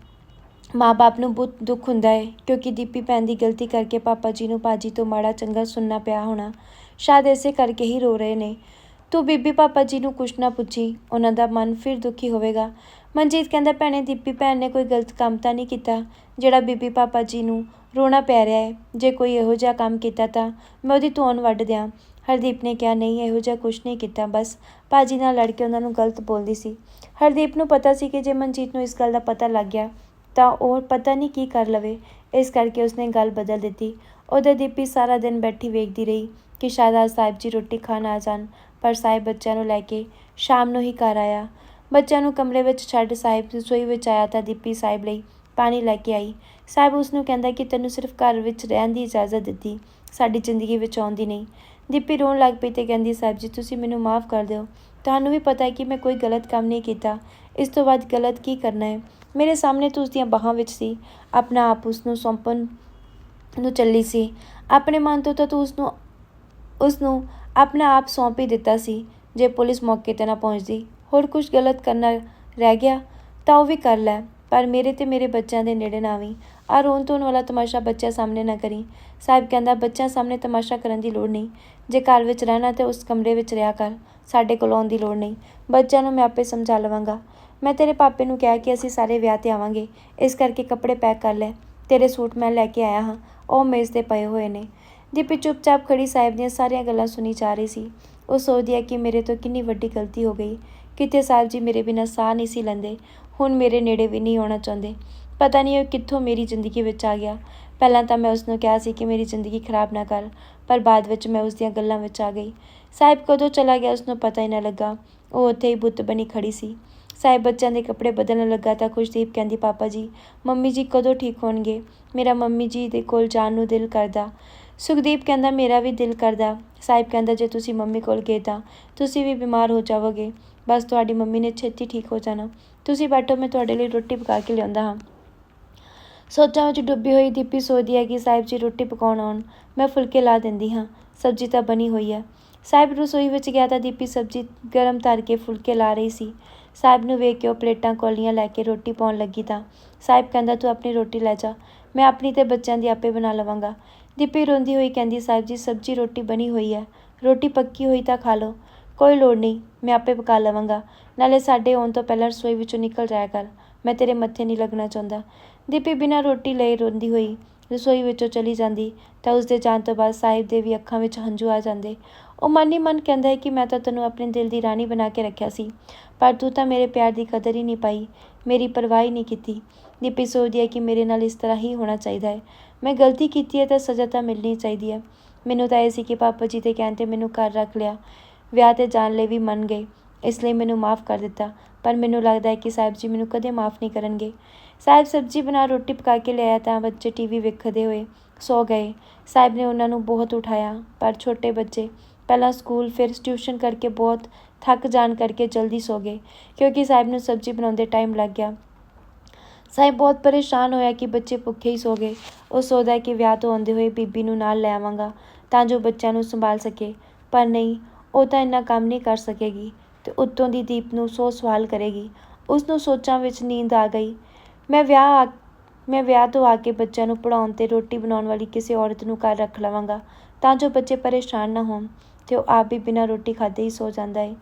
ਮਾਂ-ਬਾਪ ਨੂੰ ਬਹੁਤ ਦੁੱਖ ਹੁੰਦਾ ਹੈ, ਕਿਉਂਕਿ ਦੀਪੀ ਭੈਣ ਦੀ ਗਲਤੀ ਕਰਕੇ ਪਾਪਾ ਜੀ ਨੂੰ ਪਾਜੀ ਤੋਂ ਮਾੜਾ ਚੰਗਾ ਸੁਣਨਾ ਪਿਆ ਹੋਣਾ, ਸ਼ਾਇਦ ਇਸੇ ਕਰਕੇ ਹੀ ਰੋ ਰਹੇ ਨੇ। ਤੂੰ ਬੀਬੀ ਪਾਪਾ ਜੀ ਨੂੰ ਕੁਛ ਨਾ ਪੁੱਛੀ, ਉਹਨਾਂ ਦਾ ਮਨ ਫਿਰ ਦੁਖੀ ਹੋਵੇਗਾ। ਮਨਜੀਤ ਕਹਿੰਦਾ, ਭੈਣੇ, ਦੀਪੀ ਭੈਣ ਨੇ ਕੋਈ ਗਲਤ ਕੰਮ ਤਾਂ ਨਹੀਂ ਕੀਤਾ, ਜਿਹੜਾ ਬੀਬੀ ਪਾਪਾ ਜੀ ਨੂੰ ਰੋਣਾ ਪੈ ਰਿਹਾ ਹੈ। ਜੇ ਕੋਈ ਇਹੋ ਜਿਹਾ ਕੰਮ ਕੀਤਾ ਤਾਂ ਮੈਂ ਉਹਦੀ ਧੌਣ ਵੱਢ ਦਿਆਂ। ਹਰਦੀਪ ਨੇ ਕਿਹਾ, ਨਹੀਂ, ਇਹੋ ਜਿਹਾ ਕੁਛ ਨਹੀਂ ਕੀਤਾ, ਬਸ। ਪਾਜੀ ਨਾਲ ਲੜ ਕੇ ਉਹਨਾਂ ਨੂੰ ਗਲਤ ਬੋਲਦੀ ਸੀ। ਹਰਦੀਪ ਨੂੰ ਪਤਾ ਸੀ ਕਿ ਜੇ ਮਨਜੀਤ ਨੂੰ ਇਸ ਗੱਲ ਦਾ ਪਤਾ ਲੱਗ ਗਿਆ ਤਾਂ ਉਹ ਪਤਾ ਨਹੀਂ ਕੀ ਕਰ ਲਵੇ। ਇਸ ਕਰਕੇ ਉਸਨੇ ਗੱਲ ਬਦਲ ਦਿੱਤੀ। ਉਹਦੇ ਦੀਪੀ ਸਾਰਾ ਦਿਨ ਬੈਠੀ ਵੇਖਦੀ ਰਹੀ ਕਿ ਸ਼ਾਇਦ ਅੱਜ ਸਾਹਿਬ ਜੀ ਰੋਟੀ ਖਾਣ ਆ ਜਾਣ, ਪਰ ਸਾਹਿਬ ਬੱਚਿਆਂ ਨੂੰ ਲੈ ਕੇ ਸ਼ਾਮ ਨੂੰ ਹੀ ਘਰ ਆਇਆ। ਬੱਚਿਆਂ ਨੂੰ ਕਮਰੇ ਵਿੱਚ ਛੱਡ ਸਾਹਿਬ ਰਸੋਈ ਵਿੱਚ ਆਇਆ ਤਾਂ ਦੀਪੀ ਸਾਹਿਬ ਲਈ ਪਾਣੀ ਲੈ ਕੇ ਆਈ। ਸਾਹਿਬ ਉਸ ਨੂੰ ਕਹਿੰਦਾ ਕਿ ਤੈਨੂੰ ਸਿਰਫ ਘਰ ਵਿੱਚ ਰਹਿਣ ਦੀ ਇਜਾਜ਼ਤ ਦਿੱਤੀ, ਸਾਡੀ ਜ਼ਿੰਦਗੀ ਵਿੱਚ ਆਉਣ ਦੀ ਨਹੀਂ। ਦੀਪੀ ਰੋਣ ਲੱਗ ਪਈ ਤੇ ਕਹਿੰਦੀ, ਸਾਹਿਬ ਜੀ, ਤੁਸੀਂ ਮੈਨੂੰ ਮਾਫ ਕਰ ਦਿਓ। ਤੁਹਾਨੂੰ ਵੀ ਪਤਾ ਹੈ ਕਿ ਮੈਂ ਕੋਈ ਗਲਤ ਕੰਮ ਨਹੀਂ ਕੀਤਾ। ਇਸ ਤੋਂ ਬਾਅਦ ਗਲਤ ਕੀ ਕਰਨਾ ਹੈ? ਮੇਰੇ ਸਾਹਮਣੇ ਤੂੰ ਉਸ ਦੀਆਂ ਬਾਹਾਂ ਵਿੱਚ ਸੀ। ਆਪਣਾ ਆਪ ਉਸ ਨੂੰ ਸੌਂਪਣ ਨੂੰ ਚੱਲੀ ਸੀ। ਆਪਣੇ ਮਨ ਤੋਂ ਤਾਂ ਤੂੰ ਉਸ ਨੂੰ ਉਸ ਨੂੰ ਆਪਣਾ ਆਪ ਸੌਂਪ ਹੀ ਦਿੱਤਾ ਸੀ, ਜੇ ਪੁਲਿਸ ਮੌਕੇ ਤੇ ਨਾ ਪਹੁੰਚਦੀ। ਹੋਰ ਕੁਝ ਗਲਤ ਕਰਨਾ ਰਹਿ ਗਿਆ ਤਾਂ ਉਹ ਵੀ ਕਰ ਲੈ, ਪਰ ਮੇਰੇ ਤੇ ਮੇਰੇ ਬੱਚਿਆਂ ਦੇ ਨੇੜੇ ਨਾ ਆਵੀਂ। ਆ ਰੋਣ ਧੋਣ ਵਾਲਾ ਤਮਾਸ਼ਾ ਬੱਚਿਆਂ ਸਾਹਮਣੇ ਨਾ ਕਰੀ। ਸਾਹਿਬ ਕਹਿੰਦਾ, ਬੱਚਿਆਂ ਸਾਹਮਣੇ ਤਮਾਸ਼ਾ ਕਰਨ ਦੀ ਲੋੜ ਨਹੀਂ। ਜੇ ਘਰ ਵਿੱਚ ਰਹਿਣਾ ਤੇ ਉਸ ਕਮਰੇ ਵਿੱਚ ਰਿਹਾ ਕਰ। ਸਾਡੇ ਕੋਲ ਆਉਣ ਦੀ ਲੋੜ ਨਹੀਂ। ਬੱਚਿਆਂ ਨੂੰ ਮੈਂ ਆਪੇ ਸਮਝਾ ਲਵਾਂਗਾ। ਮੈਂ ਤੇਰੇ ਪਾਪੇ ਨੂੰ ਕਿਹਾ ਕਿ ਅਸੀਂ ਸਾਰੇ ਵਿਆਹ ਤੇ ਆਵਾਂਗੇ। ਇਸ ਕਰਕੇ ਕੱਪੜੇ ਪੈਕ ਕਰ ਲੈ। ਤੇਰੇ ਸੂਟ ਮੈਂ ਲੈ ਕੇ ਆਇਆ ਹਾਂ। ਉਹ ਮੇਜ਼ ਤੇ ਪਏ ਹੋਏ ਨੇ। ਦੀਪੀ ਚੁੱਪਚਾਪ ਖੜੀ ਸਾਹਿਬ ਦੀਆਂ ਸਾਰੀਆਂ ਗੱਲਾਂ ਸੁਣੀ ਜਾ ਰਹੀ ਸੀ। ਉਹ ਸੋਚਦੀ ਹੈ ਕਿ ਮੇਰੇ ਤੋਂ ਕਿੰਨੀ ਵੱਡੀ ਗਲਤੀ ਹੋ ਗਈ। ਕਿਤੇ ਸਾਹਿਬ ਜੀ ਮੇਰੇ ਬਿਨਾਂ ਸਾਹ ਨਹੀਂ ਸੀ ਲੈਂਦੇ। ਹੁਣ ਮੇਰੇ ਨੇੜੇ ਵੀ ਨਹੀਂ ਆਉਣਾ ਚਾਹੁੰਦੇ। ਪਤਾ ਨਹੀਂ ਉਹ ਕਿੱਥੋਂ ਮੇਰੀ ਜ਼ਿੰਦਗੀ ਵਿੱਚ ਆ ਗਿਆ। ਪਹਿਲਾਂ ਤਾਂ ਮੈਂ ਉਸ ਨੂੰ ਕਿਹਾ ਸੀ ਕਿ ਮੇਰੀ ਜ਼ਿੰਦਗੀ ਖਰਾਬ ਨਾ ਕਰ, ਪਰ ਬਾਅਦ ਵਿੱਚ ਮੈਂ ਉਸ ਦੀਆਂ ਗੱਲਾਂ ਵਿੱਚ ਆ ਗਈ। ਸਾਹਿਬ ਕਦੋਂ ਚਲਾ ਗਿਆ ਉਸ ਨੂੰ ਪਤਾ ਹੀ ਨਾ ਲੱਗਾ। ਉਹ ਉੱਥੇ ਹੀ ਬੁੱਤ ਬਣੀ ਖੜੀ ਸੀ। ਸਾਹਿਬ ਬੱਚਿਆਂ ਦੇ ਕੱਪੜੇ ਬਦਲਣ ਲੱਗਾ ਤਾਂ ਖੁਸ਼ਦੀਪ ਕਹਿੰਦੀ, ਪਾਪਾ ਜੀ, ਮੰਮੀ ਜੀ ਕਦੋਂ ਠੀਕ ਹੋਣਗੇ? ਮੇਰਾ ਮੰਮੀ ਜੀ ਦੇ ਕੋਲ ਜਾਣ ਨੂੰ ਦਿਲ ਕਰਦਾ। ਸੁਖਦੀਪ ਕਹਿੰਦਾ, ਮੇਰਾ ਵੀ ਦਿਲ ਕਰਦਾ। ਸਾਹਿਬ ਕਹਿੰਦਾ, ਜੇ ਤੁਸੀਂ ਮੰਮੀ ਕੋਲ ਗਏ ਤਾਂ ਤੁਸੀਂ ਵੀ ਬਿਮਾਰ ਹੋ ਜਾਵੋਗੇ। ਬਸ ਤੁਹਾਡੀ ਮੰਮੀ ਨੇ ਛੇਤੀ ਠੀਕ ਹੋ ਜਾਣਾ। ਤੁਸੀਂ ਬੈਠੋ, ਮੈਂ ਤੁਹਾਡੇ ਲਈ ਰੋਟੀ ਪਕਾ ਕੇ ਲਿਆਉਂਦਾ ਹਾਂ। ਸੋਚਾਂ ਵਿੱਚ ਡੁੱਬੀ ਹੋਈ ਦੀਪੀ ਸੋਚਦੀ ਹੈ ਕਿ ਸਾਹਿਬ ਜੀ ਰੋਟੀ ਪਕਾਉਣ ਆਉਣ, ਮੈਂ ਫੁਲਕੇ ਲਾ ਦਿੰਦੀ ਹਾਂ। ਸਬਜ਼ੀ ਤਾਂ ਬਣੀ ਹੋਈ ਹੈ। ਸਾਹਿਬ ਰਸੋਈ ਵਿੱਚ ਗਿਆ ਤਾਂ ਦੀਪੀ ਸਬਜ਼ੀ ਗਰਮ ਧਰ ਕੇ ਫੁਲਕੇ ਲਾ ਰਹੀ ਸੀ। ਸਾਹਿਬ ਨੂੰ ਵੇਖ ਕੇ ਉਹ ਪਲੇਟਾਂ ਕੋਲੀਆਂ ਲੈ ਕੇ ਰੋਟੀ ਪਾਉਣ ਲੱਗੀ ਤਾਂ। ਸਾਹਿਬ ਕਹਿੰਦਾ, ਤੂੰ ਆਪਣੀ ਰੋਟੀ ਲੈ ਜਾ, ਮੈਂ ਆਪਣੀ ਤੇ ਬੱਚਿਆਂ ਦੀ ਆਪੇ ਬਣਾ ਲਵਾਂਗਾ। ਦੀਪੀ ਰੋਂਦੀ ਹੋਈ ਕਹਿੰਦੀ, ਸਾਹਿਬ ਜੀ, ਸਬਜ਼ੀ ਰੋਟੀ ਬਣੀ ਹੋਈ ਹੈ, ਰੋਟੀ ਪੱਕੀ ਹੋਈ ਤਾਂ ਖਾ ਲਓ, ਕੋਈ ਲੋੜ ਨਹੀਂ, ਮੈਂ ਆਪੇ ਪਕਾ ਲਵਾਂਗਾ। ਨਾਲੇ ਸਾਡੇ ਆਉਣ ਤੋਂ ਪਹਿਲਾਂ ਰਸੋਈ ਵਿੱਚੋਂ ਨਿਕਲ ਜਾਇਆ ਕਰ, ਮੈਂ ਤੇਰੇ ਮੱਥੇ ਨਹੀਂ ਲੱਗਣਾ ਚਾਹੁੰਦਾ। ਦੀਪੀ ਬਿਨਾਂ ਰੋਟੀ ਲਈ ਰੋਂਦੀ ਹੋਈ ਰਸੋਈ ਵਿੱਚੋਂ ਚਲੀ ਜਾਂਦੀ ਤਾਂ ਉਸ ਦੇ ਜਾਣ ਤੋਂ ਬਾਅਦ ਸਾਹਿਬ ਦੇ ਵੀ ਅੱਖਾਂ ਵਿੱਚ ਹੰਝੂ ਆ ਜਾਂਦੇ। ਉਹ ਮਨ ਹੀ ਮਨ ਕਹਿੰਦਾ ਹੈ ਕਿ ਮੈਂ ਤਾਂ ਤੈਨੂੰ ਆਪਣੇ ਦਿਲ ਦੀ ਰਾਣੀ ਬਣਾ ਕੇ ਰੱਖਿਆ ਸੀ, ਪਰ ਤੂੰ ਤਾਂ ਮੇਰੇ ਪਿਆਰ ਦੀ ਕਦਰ ਹੀ ਨਹੀਂ ਪਾਈ, ਮੇਰੀ ਪਰਵਾਹ ਹੀ ਨਹੀਂ ਕੀਤੀ। ਦੀਪੀ ਸੋਚਦੀ ਹੈ ਕਿ ਮੇਰੇ ਨਾਲ ਇਸ ਤਰ੍ਹਾਂ ਹੀ ਹੋਣਾ ਚਾਹੀਦਾ ਹੈ। ਮੈਂ ਗਲਤੀ ਕੀਤੀ ਹੈ ਤਾਂ ਸਜ਼ਾ ਤਾਂ ਮਿਲਣੀ ਚਾਹੀਦੀ ਹੈ। ਮੈਨੂੰ ਤਾਂ ਇਹ ਸੀ ਕਿ ਪਾਪਾ ਜੀ ਦੇ ਕਹਿਣ ਤੇ ਮੈਨੂੰ ਘਰ ਰੱਖ ਲਿਆ। ਵਿਆਹ ਤੇ ਜਾਣ ਲਈ ਵੀ ਮੰਨ ਗਏ, ਇਸ ਲਈ ਮੈਨੂੰ ਮਾਫ ਕਰ ਦਿੱਤਾ, ਪਰ ਮੈਨੂੰ ਲੱਗਦਾ ਹੈ ਕਿ ਸਾਹਿਬ ਜੀ ਮੈਨੂੰ ਕਦੇ ਮਾਫ ਨਹੀਂ ਕਰਨਗੇ। ਸਾਹਿਬ ਸਬਜ਼ੀ ਬਣਾ ਰੋਟੀ ਪਕਾ ਕੇ ਲਿਆਇਆ ਤਾਂ ਬੱਚੇ ਟੀਵੀ ਵੇਖਦੇ ਹੋਏ ਸੋ ਗਏ। ਸਾਹਿਬ ਨੇ ਉਹਨਾਂ ਨੂੰ ਬਹੁਤ ਉਠਾਇਆ, ਪਰ ਛੋਟੇ ਬੱਚੇ ਪਹਿਲਾਂ ਸਕੂਲ, ਫਿਰ ਟਿਊਸ਼ਨ ਕਰਕੇ ਬਹੁਤ ਥੱਕ ਜਾਣ ਕਰਕੇ ਜਲਦੀ ਸੋ ਗਏ, ਕਿਉਂਕਿ ਸਾਹਿਬ ਨੂੰ ਸਬਜ਼ੀ ਬਣਾਉਂਦੇ ਟਾਈਮ ਲੱਗ ਗਿਆ। ਸਾਹਿਬ ਬਹੁਤ ਪਰੇਸ਼ਾਨ ਹੋਇਆ ਕਿ ਬੱਚੇ ਭੁੱਖੇ ਹੀ ਸੋ ਗਏ। ਉਹ ਸੋਚਦਾ ਕਿ ਵਿਆਹ ਤੋਂ ਆਉਂਦੇ ਹੋਏ ਬੀਬੀ ਨੂੰ ਨਾਲ ਲੈ ਆਵਾਂਗਾ, ਤਾਂ ਜੋ ਬੱਚਿਆਂ ਨੂੰ ਸੰਭਾਲ ਸਕੇ। ਪਰ ਨਹੀਂ, ਉਹ ਤਾਂ ਇੰਨਾ ਕੰਮ ਨਹੀਂ ਕਰ ਸਕੇਗੀ ਤੇ ਉੱਤੋਂ ਦੀ ਦੀਪ ਨੂੰ ਸੋ ਸਵਾਲ ਕਰੇਗੀ। ਉਸ ਨੂੰ ਸੋਚਾਂ ਵਿੱਚ ਨੀਂਦ ਆ ਗਈ। ਮੈਂ ਵਿਆਹ ਆ, ਮੈਂ ਵਿਆਹ ਤੋਂ ਆ ਕੇ ਬੱਚਿਆਂ ਨੂੰ ਪੜਾਉਣ ਤੇ ਰੋਟੀ ਬਣਾਉਣ ਵਾਲੀ ਕਿਸੇ ਔਰਤ ਨੂੰ ਘਰ ਰੱਖ ਲਵਾਂਗਾ, ਤਾਂ ਜੋ ਬੱਚੇ ਪਰੇਸ਼ਾਨ ਨਾ ਹੋਣ। ਤੇ ਉਹ ਆਪ ਵੀ ਬਿਨਾਂ ਰੋਟੀ ਖਾਦੇ ਹੀ ਸੋ ਜਾਂਦਾ ਹੈ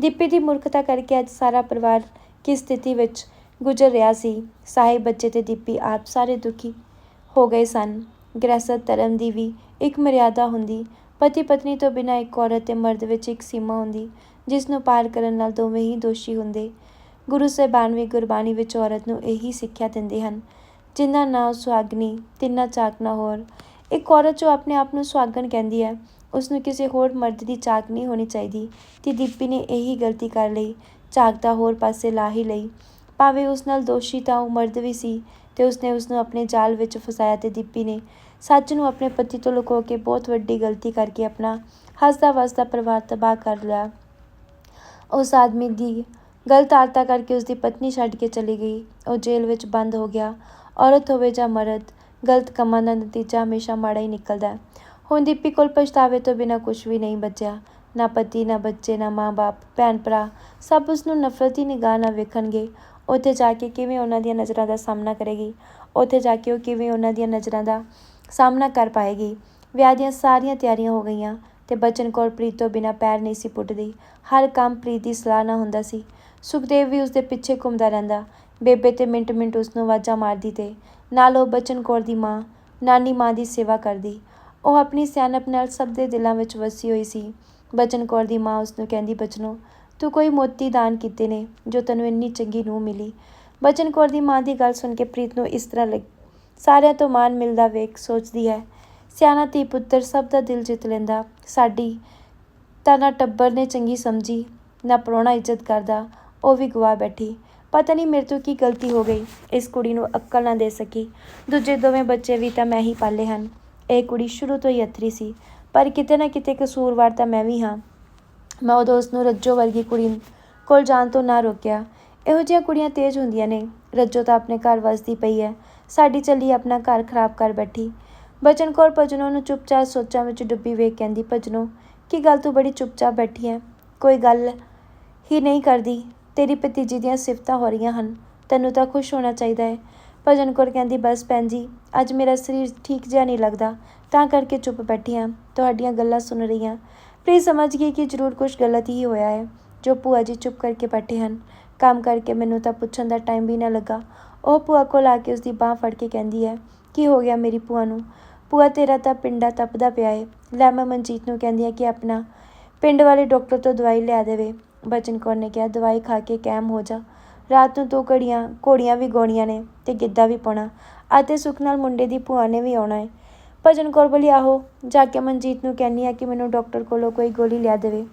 ਦੀਪੀ ਦੀ ਮੂਰਖਤਾ ਕਰਕੇ ਅੱਜ ਸਾਰਾ ਪਰਿਵਾਰ ਕਿਸ ਸਥਿਤੀ ਵਿੱਚ ਗੁਜ਼ਰ ਰਿਹਾ ਸੀ, ਸਾਹਿਬ ਬੱਚੇ ਤੇ ਦੀਪੀ ਆਪ ਸਾਰੇ ਦੁਖੀ ਹੋ ਗਏ ਸਨ। ਗ੍ਰਸਤ ਧਰਮ ਦੀ ਵੀ ਇੱਕ ਮਰਿਆਦਾ ਹੁੰਦੀ, ਪਤੀ ਪਤਨੀ ਤੋਂ ਬਿਨਾਂ ਇੱਕ ਔਰਤ ਤੇ ਮਰਦ ਵਿੱਚ ਇੱਕ ਸੀਮਾ ਹੁੰਦੀ, ਜਿਸ ਨੂੰ ਪਾਰ ਕਰਨ ਨਾਲ ਦੋਵੇਂ ਹੀ ਦੋਸ਼ੀ ਹੁੰਦੇ। ਗੁਰੂ ਸਾਹਿਬਾਨ ਵੀ ਗੁਰਬਾਣੀ ਵਿੱਚ ਔਰਤ ਨੂੰ ਇਹੀ ਸਿੱਖਿਆ ਦਿੰਦੇ ਹਨ, ਜਿੰਨਾ ਨਾ ਸੁਹਾਗਣੀ, ਤਿੰਨਾ ਚਾਕ ਨਾ ਹੋਰ। ਇੱਕ ਔਰਤ ਜੋ ਆਪਣੇ ਆਪ ਨੂੰ ਸੁਹਾਗਣ ਕਹਿੰਦੀ ਹੈ ਉਸ ਨੂੰ ਕਿਸੇ ਹੋਰ ਮਰਦ ਦੀ ਝਾਕ ਨਹੀਂ ਹੋਣੀ ਚਾਹੀਦੀ ਤੇ ਦੀਪੀ ਨੇ ਇਹੀ ਗਲਤੀ ਕਰ ਲਈ ਝਾਕ ਦਾ ਹੋਰ ਪਾਸੇ ਲਾ ਹੀ ਲਈ। ਭਾਵੇਂ ਉਸ ਨਾਲ ਦੋਸ਼ੀ ਤਾਂ ਉਹ ਮਰਦ ਵੀ ਸੀ ਤੇ ਉਸਨੇ ਉਸ ਨੂੰ ਆਪਣੇ ਜਾਲ ਵਿੱਚ ਫਸਾਇਆ ਤੇ ਦੀਪੀ ਨੇ ਸੱਚ ਨੂੰ ਆਪਣੇ ਪਤੀ ਤੋਂ ਲੁਕੋ ਕੇ ਬਹੁਤ ਵੱਡੀ ਗਲਤੀ ਕਰਕੇ ਆਪਣਾ ਹੱਸਦਾ ਵਸਦਾ ਪਰਿਵਾਰ ਤਬਾਹ ਕਰ ਲਿਆ। ਉਸ ਆਦਮੀ ਦੀ ਗਲਤ ਆਰਤਾ ਕਰਕੇ ਉਸ ਦੀ ਪਤਨੀ ਛੱਡ ਕੇ ਚਲੀ ਗਈ। ਉਹ ਜੇਲ੍ਹ ਵਿੱਚ ਬੰਦ ਹੋ ਗਿਆ। ਔਰਤ ਹੋਵੇ ਜਾਂ ਮਰਦ, ਗਲਤ ਕੰਮਾਂ ਦਾ ਨਤੀਜਾ ਹਮੇਸ਼ਾ ਮਾੜਾ ਹੀ ਨਿਕਲਦਾ ਹੈ। ਹੁਣ ਦੀਪੀ ਕੋਲ ਪਛਤਾਵੇ ਤੋਂ ਬਿਨਾਂ ਕੁਝ ਵੀ ਨਹੀਂ ਬਚਿਆ। ਨਾ ਪਤੀ, ਨਾ ਬੱਚੇ, ਨਾ ਮਾਂ-ਬਾਪ ਭੈਣ ਭਰਾ, ਸਭ ਉਸ ਨੂੰ ਦੀ ਨਿਗਾਹ ਨਾਲ ਵੇਖਣਗੇ। ਉੱਥੇ ਜਾ ਕੇ ਕਿਵੇਂ ਉਹਨਾਂ ਦੀਆਂ ਨਜ਼ਰਾਂ ਦਾ ਸਾਹਮਣਾ ਕਰੇਗੀ? ਉੱਥੇ ਜਾ ਕੇ ਉਹ ਕਿਵੇਂ ਉਹਨਾਂ ਦੀਆਂ ਨਜ਼ਰਾਂ ਦਾ ਸਾਹਮਣਾ ਕਰ ਪਾਏਗੀ? ਵਿਆਹ ਦੀਆਂ ਸਾਰੀਆਂ ਤਿਆਰੀਆਂ ਹੋ ਗਈਆਂ ਤੇ ਬਚਨ ਕੌਰ ਪ੍ਰੀਤ ਤੋਂ ਬਿਨਾਂ ਪੈਰ ਨਹੀਂ ਸੀ ਪੁੱਟਦੀ। ਹਰ ਕੰਮ ਪ੍ਰੀਤ ਦੀ ਸਲਾਹ ਨਾਲ ਹੁੰਦਾ ਸੀ। ਸੁਖਦੇਵ ਵੀ ਉਸਦੇ ਪਿੱਛੇ ਘੁੰਮਦਾ ਰਹਿੰਦਾ। ਬੇਬੇ ਤੇ ਮਿੰਟ ਮਿੰਟ ਉਸ ਨੂੰ ਆਵਾਜ਼ਾਂ ਮਾਰਦੀ ਤੇ ਨਾਲ ਉਹ ਬਚਨ ਕੌਰ ਦੀ ਮਾਂ, ਨਾਨੀ ਮਾਂ ਦੀ ਸੇਵਾ ਕਰਦੀ। ਉਹ ਆਪਣੀ ਸਿਆਣਪ ਨਾਲ ਸਭ ਦੇ ਦਿਲਾਂ ਵਿੱਚ ਵਸੀ ਹੋਈ ਸੀ। ਬਚਨ ਕੌਰ ਦੀ ਮਾਂ ਉਸ ਨੂੰ ਕਹਿੰਦੀ, ਬਚਨੋ, ਤੂੰ ਕੋਈ ਮੋਤੀ ਦਾਨ ਕੀਤੇ ਨੇ, ਜੋ ਤੈਨੂੰ ਇੰਨੀ ਚੰਗੀ ਨੂੰ ਮਿਲੀ ਬਚਨ ਕੌਰ ਦੀ ਮਾਂ ਦੀ ਗੱਲ ਸੁਣ ਕੇ ਪ੍ਰੀਤ ਨੂੰ ਇਸ ਤਰ੍ਹਾਂ ਲੱਗ। ਸਾਰਿਆਂ ਤੋਂ ਮਾਣ ਮਿਲਦਾ ਵੇਖ ਸੋਚਦੀ ਹੈ, ਸਿਆਣਾ ਧੀ ਪੁੱਤਰ ਸਭ ਦਾ ਦਿਲ ਜਿੱਤ ਲੈਂਦਾ। ਸਾਡੀ ਤਾਂ ਨਾ ਟੱਬਰ ਨੇ ਚੰਗੀ ਸਮਝੀ, ਨਾ ਪ੍ਰਾਹੁਣਾ ਇੱਜ਼ਤ ਕਰਦਾ, ਉਹ ਵੀ ਗਵਾ ਬੈਠੀ। ਪਤਾ ਨਹੀਂ ਮੇਰੇ ਤੋਂ ਕੀ ਗਲਤੀ ਹੋ ਗਈ, ਇਸ ਕੁੜੀ ਨੂੰ ਅਕਲ ਨਾ ਦੇ ਸਕੀ। ਦੂਜੇ ਦੋਵੇਂ ਬੱਚੇ ਵੀ ਤਾਂ ਮੈਂ ਹੀ ਪਾਲੇ ਹਨ। ਇਹ ਕੁੜੀ ਸ਼ੁਰੂ ਤੋਂ ਹੀ ਅਥਰੀ ਸੀ, ਪਰ ਕਿਤੇ ਨਾ ਕਿਤੇ ਕਸੂਰਵਾਰ ਤਾਂ ਮੈਂ ਵੀ ਹਾਂ। ਮੈਂ ਉਦੋਂ ਉਸ ਨੂੰ ਰੱਜੋ ਵਰਗੀ ਕੁੜੀ ਕੋਲ ਜਾਣ ਤੋਂ ਨਾ ਰੋਕਿਆ। ਇਹੋ ਜਿਹੀਆਂ ਕੁੜੀਆਂ ਤੇਜ਼ ਹੁੰਦੀਆਂ ਨੇ। ਰੱਜੋ ਤਾਂ ਆਪਣੇ ਘਰ ਵਸਦੀ ਪਈ ਹੈ। ਸਾਡੀ ਚੱਲੀ ਆਪਣਾ ਘਰ ਖਰਾਬ ਕਰ ਬੈਠੀ। ਬਚਨ ਕੋਲ ਭਜਨੋਂ ਨੂੰ ਚੁੱਪਚਾਪ ਸੋਚਾਂ ਵਿੱਚ ਡੁੱਬੀ ਵੇਖ ਕਹਿੰਦੀ, ਭਜਨੋਂ, ਕੀ ਗੱਲ ਤੂੰ ਬੜੀ ਚੁੱਪਚਾਪ ਬੈਠੀ ਹੈ? ਕੋਈ ਗੱਲ ਹੀ ਨਹੀਂ ਕਰਦੀ। ਤੇਰੀ ਭਤੀਜੀ ਦੀਆਂ ਸਿਫਤਾਂ ਹੋ ਰਹੀਆਂ ਹਨ। ਤੈਨੂੰ ਤਾਂ ਖੁਸ਼ ਹੋਣਾ ਚਾਹੀਦਾ ਹੈ। ਭਜਨ ਕੌਰ ਕਹਿੰਦੀ, ਬਸ ਭੈਣ ਜੀ, ਅੱਜ ਮੇਰਾ ਸਰੀਰ ਠੀਕ ਜਿਹਾ ਨਹੀਂ ਲੱਗਦਾ, ਤਾਂ ਕਰਕੇ ਚੁੱਪ ਬੈਠੀ ਹਾਂ ਤੁਹਾਡੀਆਂ ਗੱਲਾਂ ਸੁਣ ਰਹੀ ਹਾਂ ਪ੍ਰੀਤ ਸਮਝ ਗਈ ਕਿ ਜ਼ਰੂਰ ਕੁਝ ਗਲਤ ਹੀ ਹੋਇਆ ਹੈ, ਜੋ ਭੂਆ ਜੀ ਚੁੱਪ ਕਰਕੇ ਬੈਠੇ ਹਨ। ਕੰਮ ਕਰਕੇ ਮੈਨੂੰ ਤਾਂ ਪੁੱਛਣ ਦਾ ਟਾਈਮ ਵੀ ਨਾ ਲੱਗਾ। ਉਹ ਭੂਆ ਕੋਲ ਆ ਕੇ ਉਸਦੀ ਬਾਹ ਫੜ ਕੇ ਕਹਿੰਦੀ ਹੈ, ਕੀ ਹੋ ਗਿਆ ਮੇਰੀ ਭੂਆ ਨੂੰ? ਭੂਆ ਤੇਰਾ ਤਾਂ ਪਿੰਡਾ ਤਪਦਾ ਪਿਆ ਏ। ਲੈ ਮੈਂ ਮਨਜੀਤ ਨੂੰ ਕਹਿੰਦੀ ਆ ਕਿ ਆਪਣਾ ਪਿੰਡ ਵਾਲੇ ਡਾਕਟਰ ਤੋਂ ਦਵਾਈ ਲਿਆ ਦੇਵੇ। ਬਚਨ ਕੌਰ ਨੇ ਕਿਹਾ, ਦਵਾਈ ਖਾ ਕੇ ਕੈਮ ਹੋ ਜਾ। ਰਾਤ ਨੂੰ ਦੋ ਘੜੀਆਂ ਘੋੜੀਆਂ ਵੀ ਗਾਉਣੀਆਂ ਨੇ ਤੇ ਗਿੱਧਾ ਵੀ ਪਾਉਣਾ ਅਤੇ ਸੁੱਖ ਨਾਲ ਮੁੰਡੇ ਦੀ ਭੂਆ ਨੇ ਵੀ ਆਉਣਾ ਹੈ। ਭਜਨ ਕੌਰ ਬੋਲੀ, ਆਹੋ, ਜਾ ਕੇ ਮਨਜੀਤ ਨੂੰ ਕਹਿੰਨੀ ਆ ਕਿ ਮੈਨੂੰ ਡਾਕਟਰ ਕੋਲੋਂ ਕੋਈ ਗੋਲੀ ਲਿਆ ਦੇਵੇ।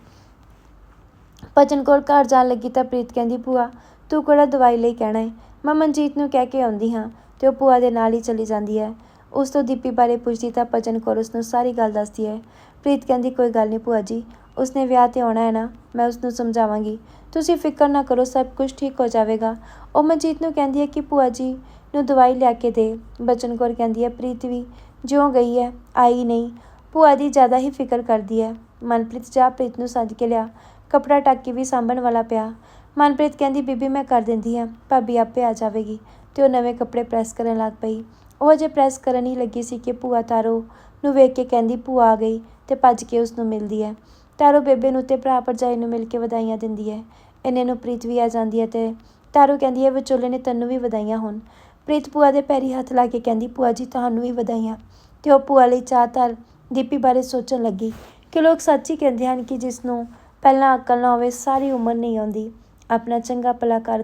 ਭਜਨ ਕੌਰ ਘਰ ਜਾਣ ਲੱਗੀ ਤਾਂ ਪ੍ਰੀਤ ਕਹਿੰਦੀ, ਭੂਆ, ਤੂੰ ਕਿਹੜਾ ਦਵਾਈ ਲਈ ਕਹਿਣਾ ਹੈ? ਮੈਂ ਮਨਜੀਤ ਨੂੰ ਕਹਿ ਕੇ ਆਉਂਦੀ ਹਾਂ ਤੇ ਉਹ ਭੂਆ ਦੇ ਨਾਲ ਹੀ ਚਲੀ ਜਾਂਦੀ ਹੈ। ਉਸ ਤੋਂ ਦੀਪੀ ਬਾਰੇ ਪੁੱਛਦੀ ਤਾਂ ਭਜਨ ਕੌਰ ਉਸ ਨੂੰ ਸਾਰੀ ਗੱਲ ਦੱਸਦੀ ਹੈ। ਪ੍ਰੀਤ ਕਹਿੰਦੀ, ਕੋਈ ਗੱਲ ਨਹੀਂ ਭੂਆ ਜੀ, ਉਸਨੇ ਵਿਆਹ ਤੇ ਆਉਣਾ ਹੈ ਨਾ, ਮੈਂ ਉਸ ਨੂੰ ਸਮਝਾਵਾਂਗੀ। ਤੁਸੀਂ ਫਿਕਰ ਨਾ ਕਰੋ, ਸਭ ਕੁਝ ਠੀਕ ਹੋ ਜਾਵੇਗਾ। ਉਹ ਮਨਜੀਤ ਨੂੰ ਕਹਿੰਦੀ ਹੈ ਕਿ ਭੂਆ ਜੀ ਨੂੰ ਦਵਾਈ ਲਿਆ ਕੇ ਦੇ। ਬਚਨ ਕੌਰ ਕਹਿੰਦੀ ਹੈ, ਪ੍ਰੀਤ ਵੀ ਜਿਉਂ ਗਈ ਹੈ, ਆਈ ਨਹੀਂ। ਭੂਆ ਦੀ ਜ਼ਿਆਦਾ ਹੀ ਫਿਕਰ ਕਰਦੀ ਹੈ। ਮਨਪ੍ਰੀਤ ਜਾ ਪ੍ਰੀਤ ਨੂੰ ਸੱਦ ਕੇ ਲਿਆ। ਕਪੜਾ ਕੇ ਵੀ ਸਾਂਭਣ ਵਾਲਾ ਪਿਆ। ਮਨਪ੍ਰੀਤ ਕਹਿੰਦੀ, ਬੀਬੀ, ਮੈਂ ਕਰ ਦਿੰਦੀ ਹਾਂ। ਭਾਬੀ ਆਪੇ ਆ ਜਾਵੇਗੀ। ਤੇ ਉਹ ਨਵੇਂ ਕੱਪੜੇ ਪ੍ਰੈਸ ਕਰਨ ਲੱਗ ਪਈ। ਉਹ ਅਜੇ ਪ੍ਰੈਸ ਕਰਨ ਹੀ ਲੱਗੀ ਸੀ ਕਿ ਭੂਆ ਤਾਰੋ ਨੂੰ ਵੇਖ ਕੇ ਕਹਿੰਦੀ, ਭੂਆ ਆ ਗਈ ਤੇ ਭੱਜ ਕੇ ਉਸ ਨੂੰ ਮਿਲਦੀ ਹੈ। ਤਾਰੋ ਬੇਬੇ ਨੂੰ ਤੇ ਭਰਾ ਭਰਜਾਈ ਨੂੰ ਮਿਲ ਕੇ ਵਧਾਈਆਂ ਦਿੰਦੀ ਹੈ। ਇੰਨੇ ਨੂੰ ਪ੍ਰੀਤ ਵੀ ਆ ਜਾਂਦੀ ਹੈ ਤੇ ਤਾਰੋ ਕਹਿੰਦੀ ਹੈ, ਵਿਚੋਲੇ ਨੇ ਤੈਨੂੰ ਵੀ ਵਧਾਈਆਂ ਹੋਣ। ਪ੍ਰੀਤ ਭੂਆ ਦੇ ਪੈਰੀ ਹੱਥ ਲਾ ਕੇ ਕਹਿੰਦੀ, ਭੂਆ ਜੀ, ਤੁਹਾਨੂੰ ਵੀ ਵਧਾਈਆਂ। ਤੇ ਉਹ ਭੂਆ ਲਈ ਚਾਹ ਧਰ ਦੀਪੀ ਬਾਰੇ ਸੋਚਣ ਲੱਗੀ ਕਿ ਲੋਕ ਸੱਚ ਹੀ ਕਹਿੰਦੇ ਹਨ ਕਿ ਜਿਸ ਨੂੰ ਪਹਿਲਾਂ ਅਕਲ ਨਾ ਹੋਵੇ, ਸਾਰੀ ਉਮਰ ਨਹੀਂ ਆਉਂਦੀ। ਆਪਣਾ ਚੰਗਾ ਭਲਾ ਕਰ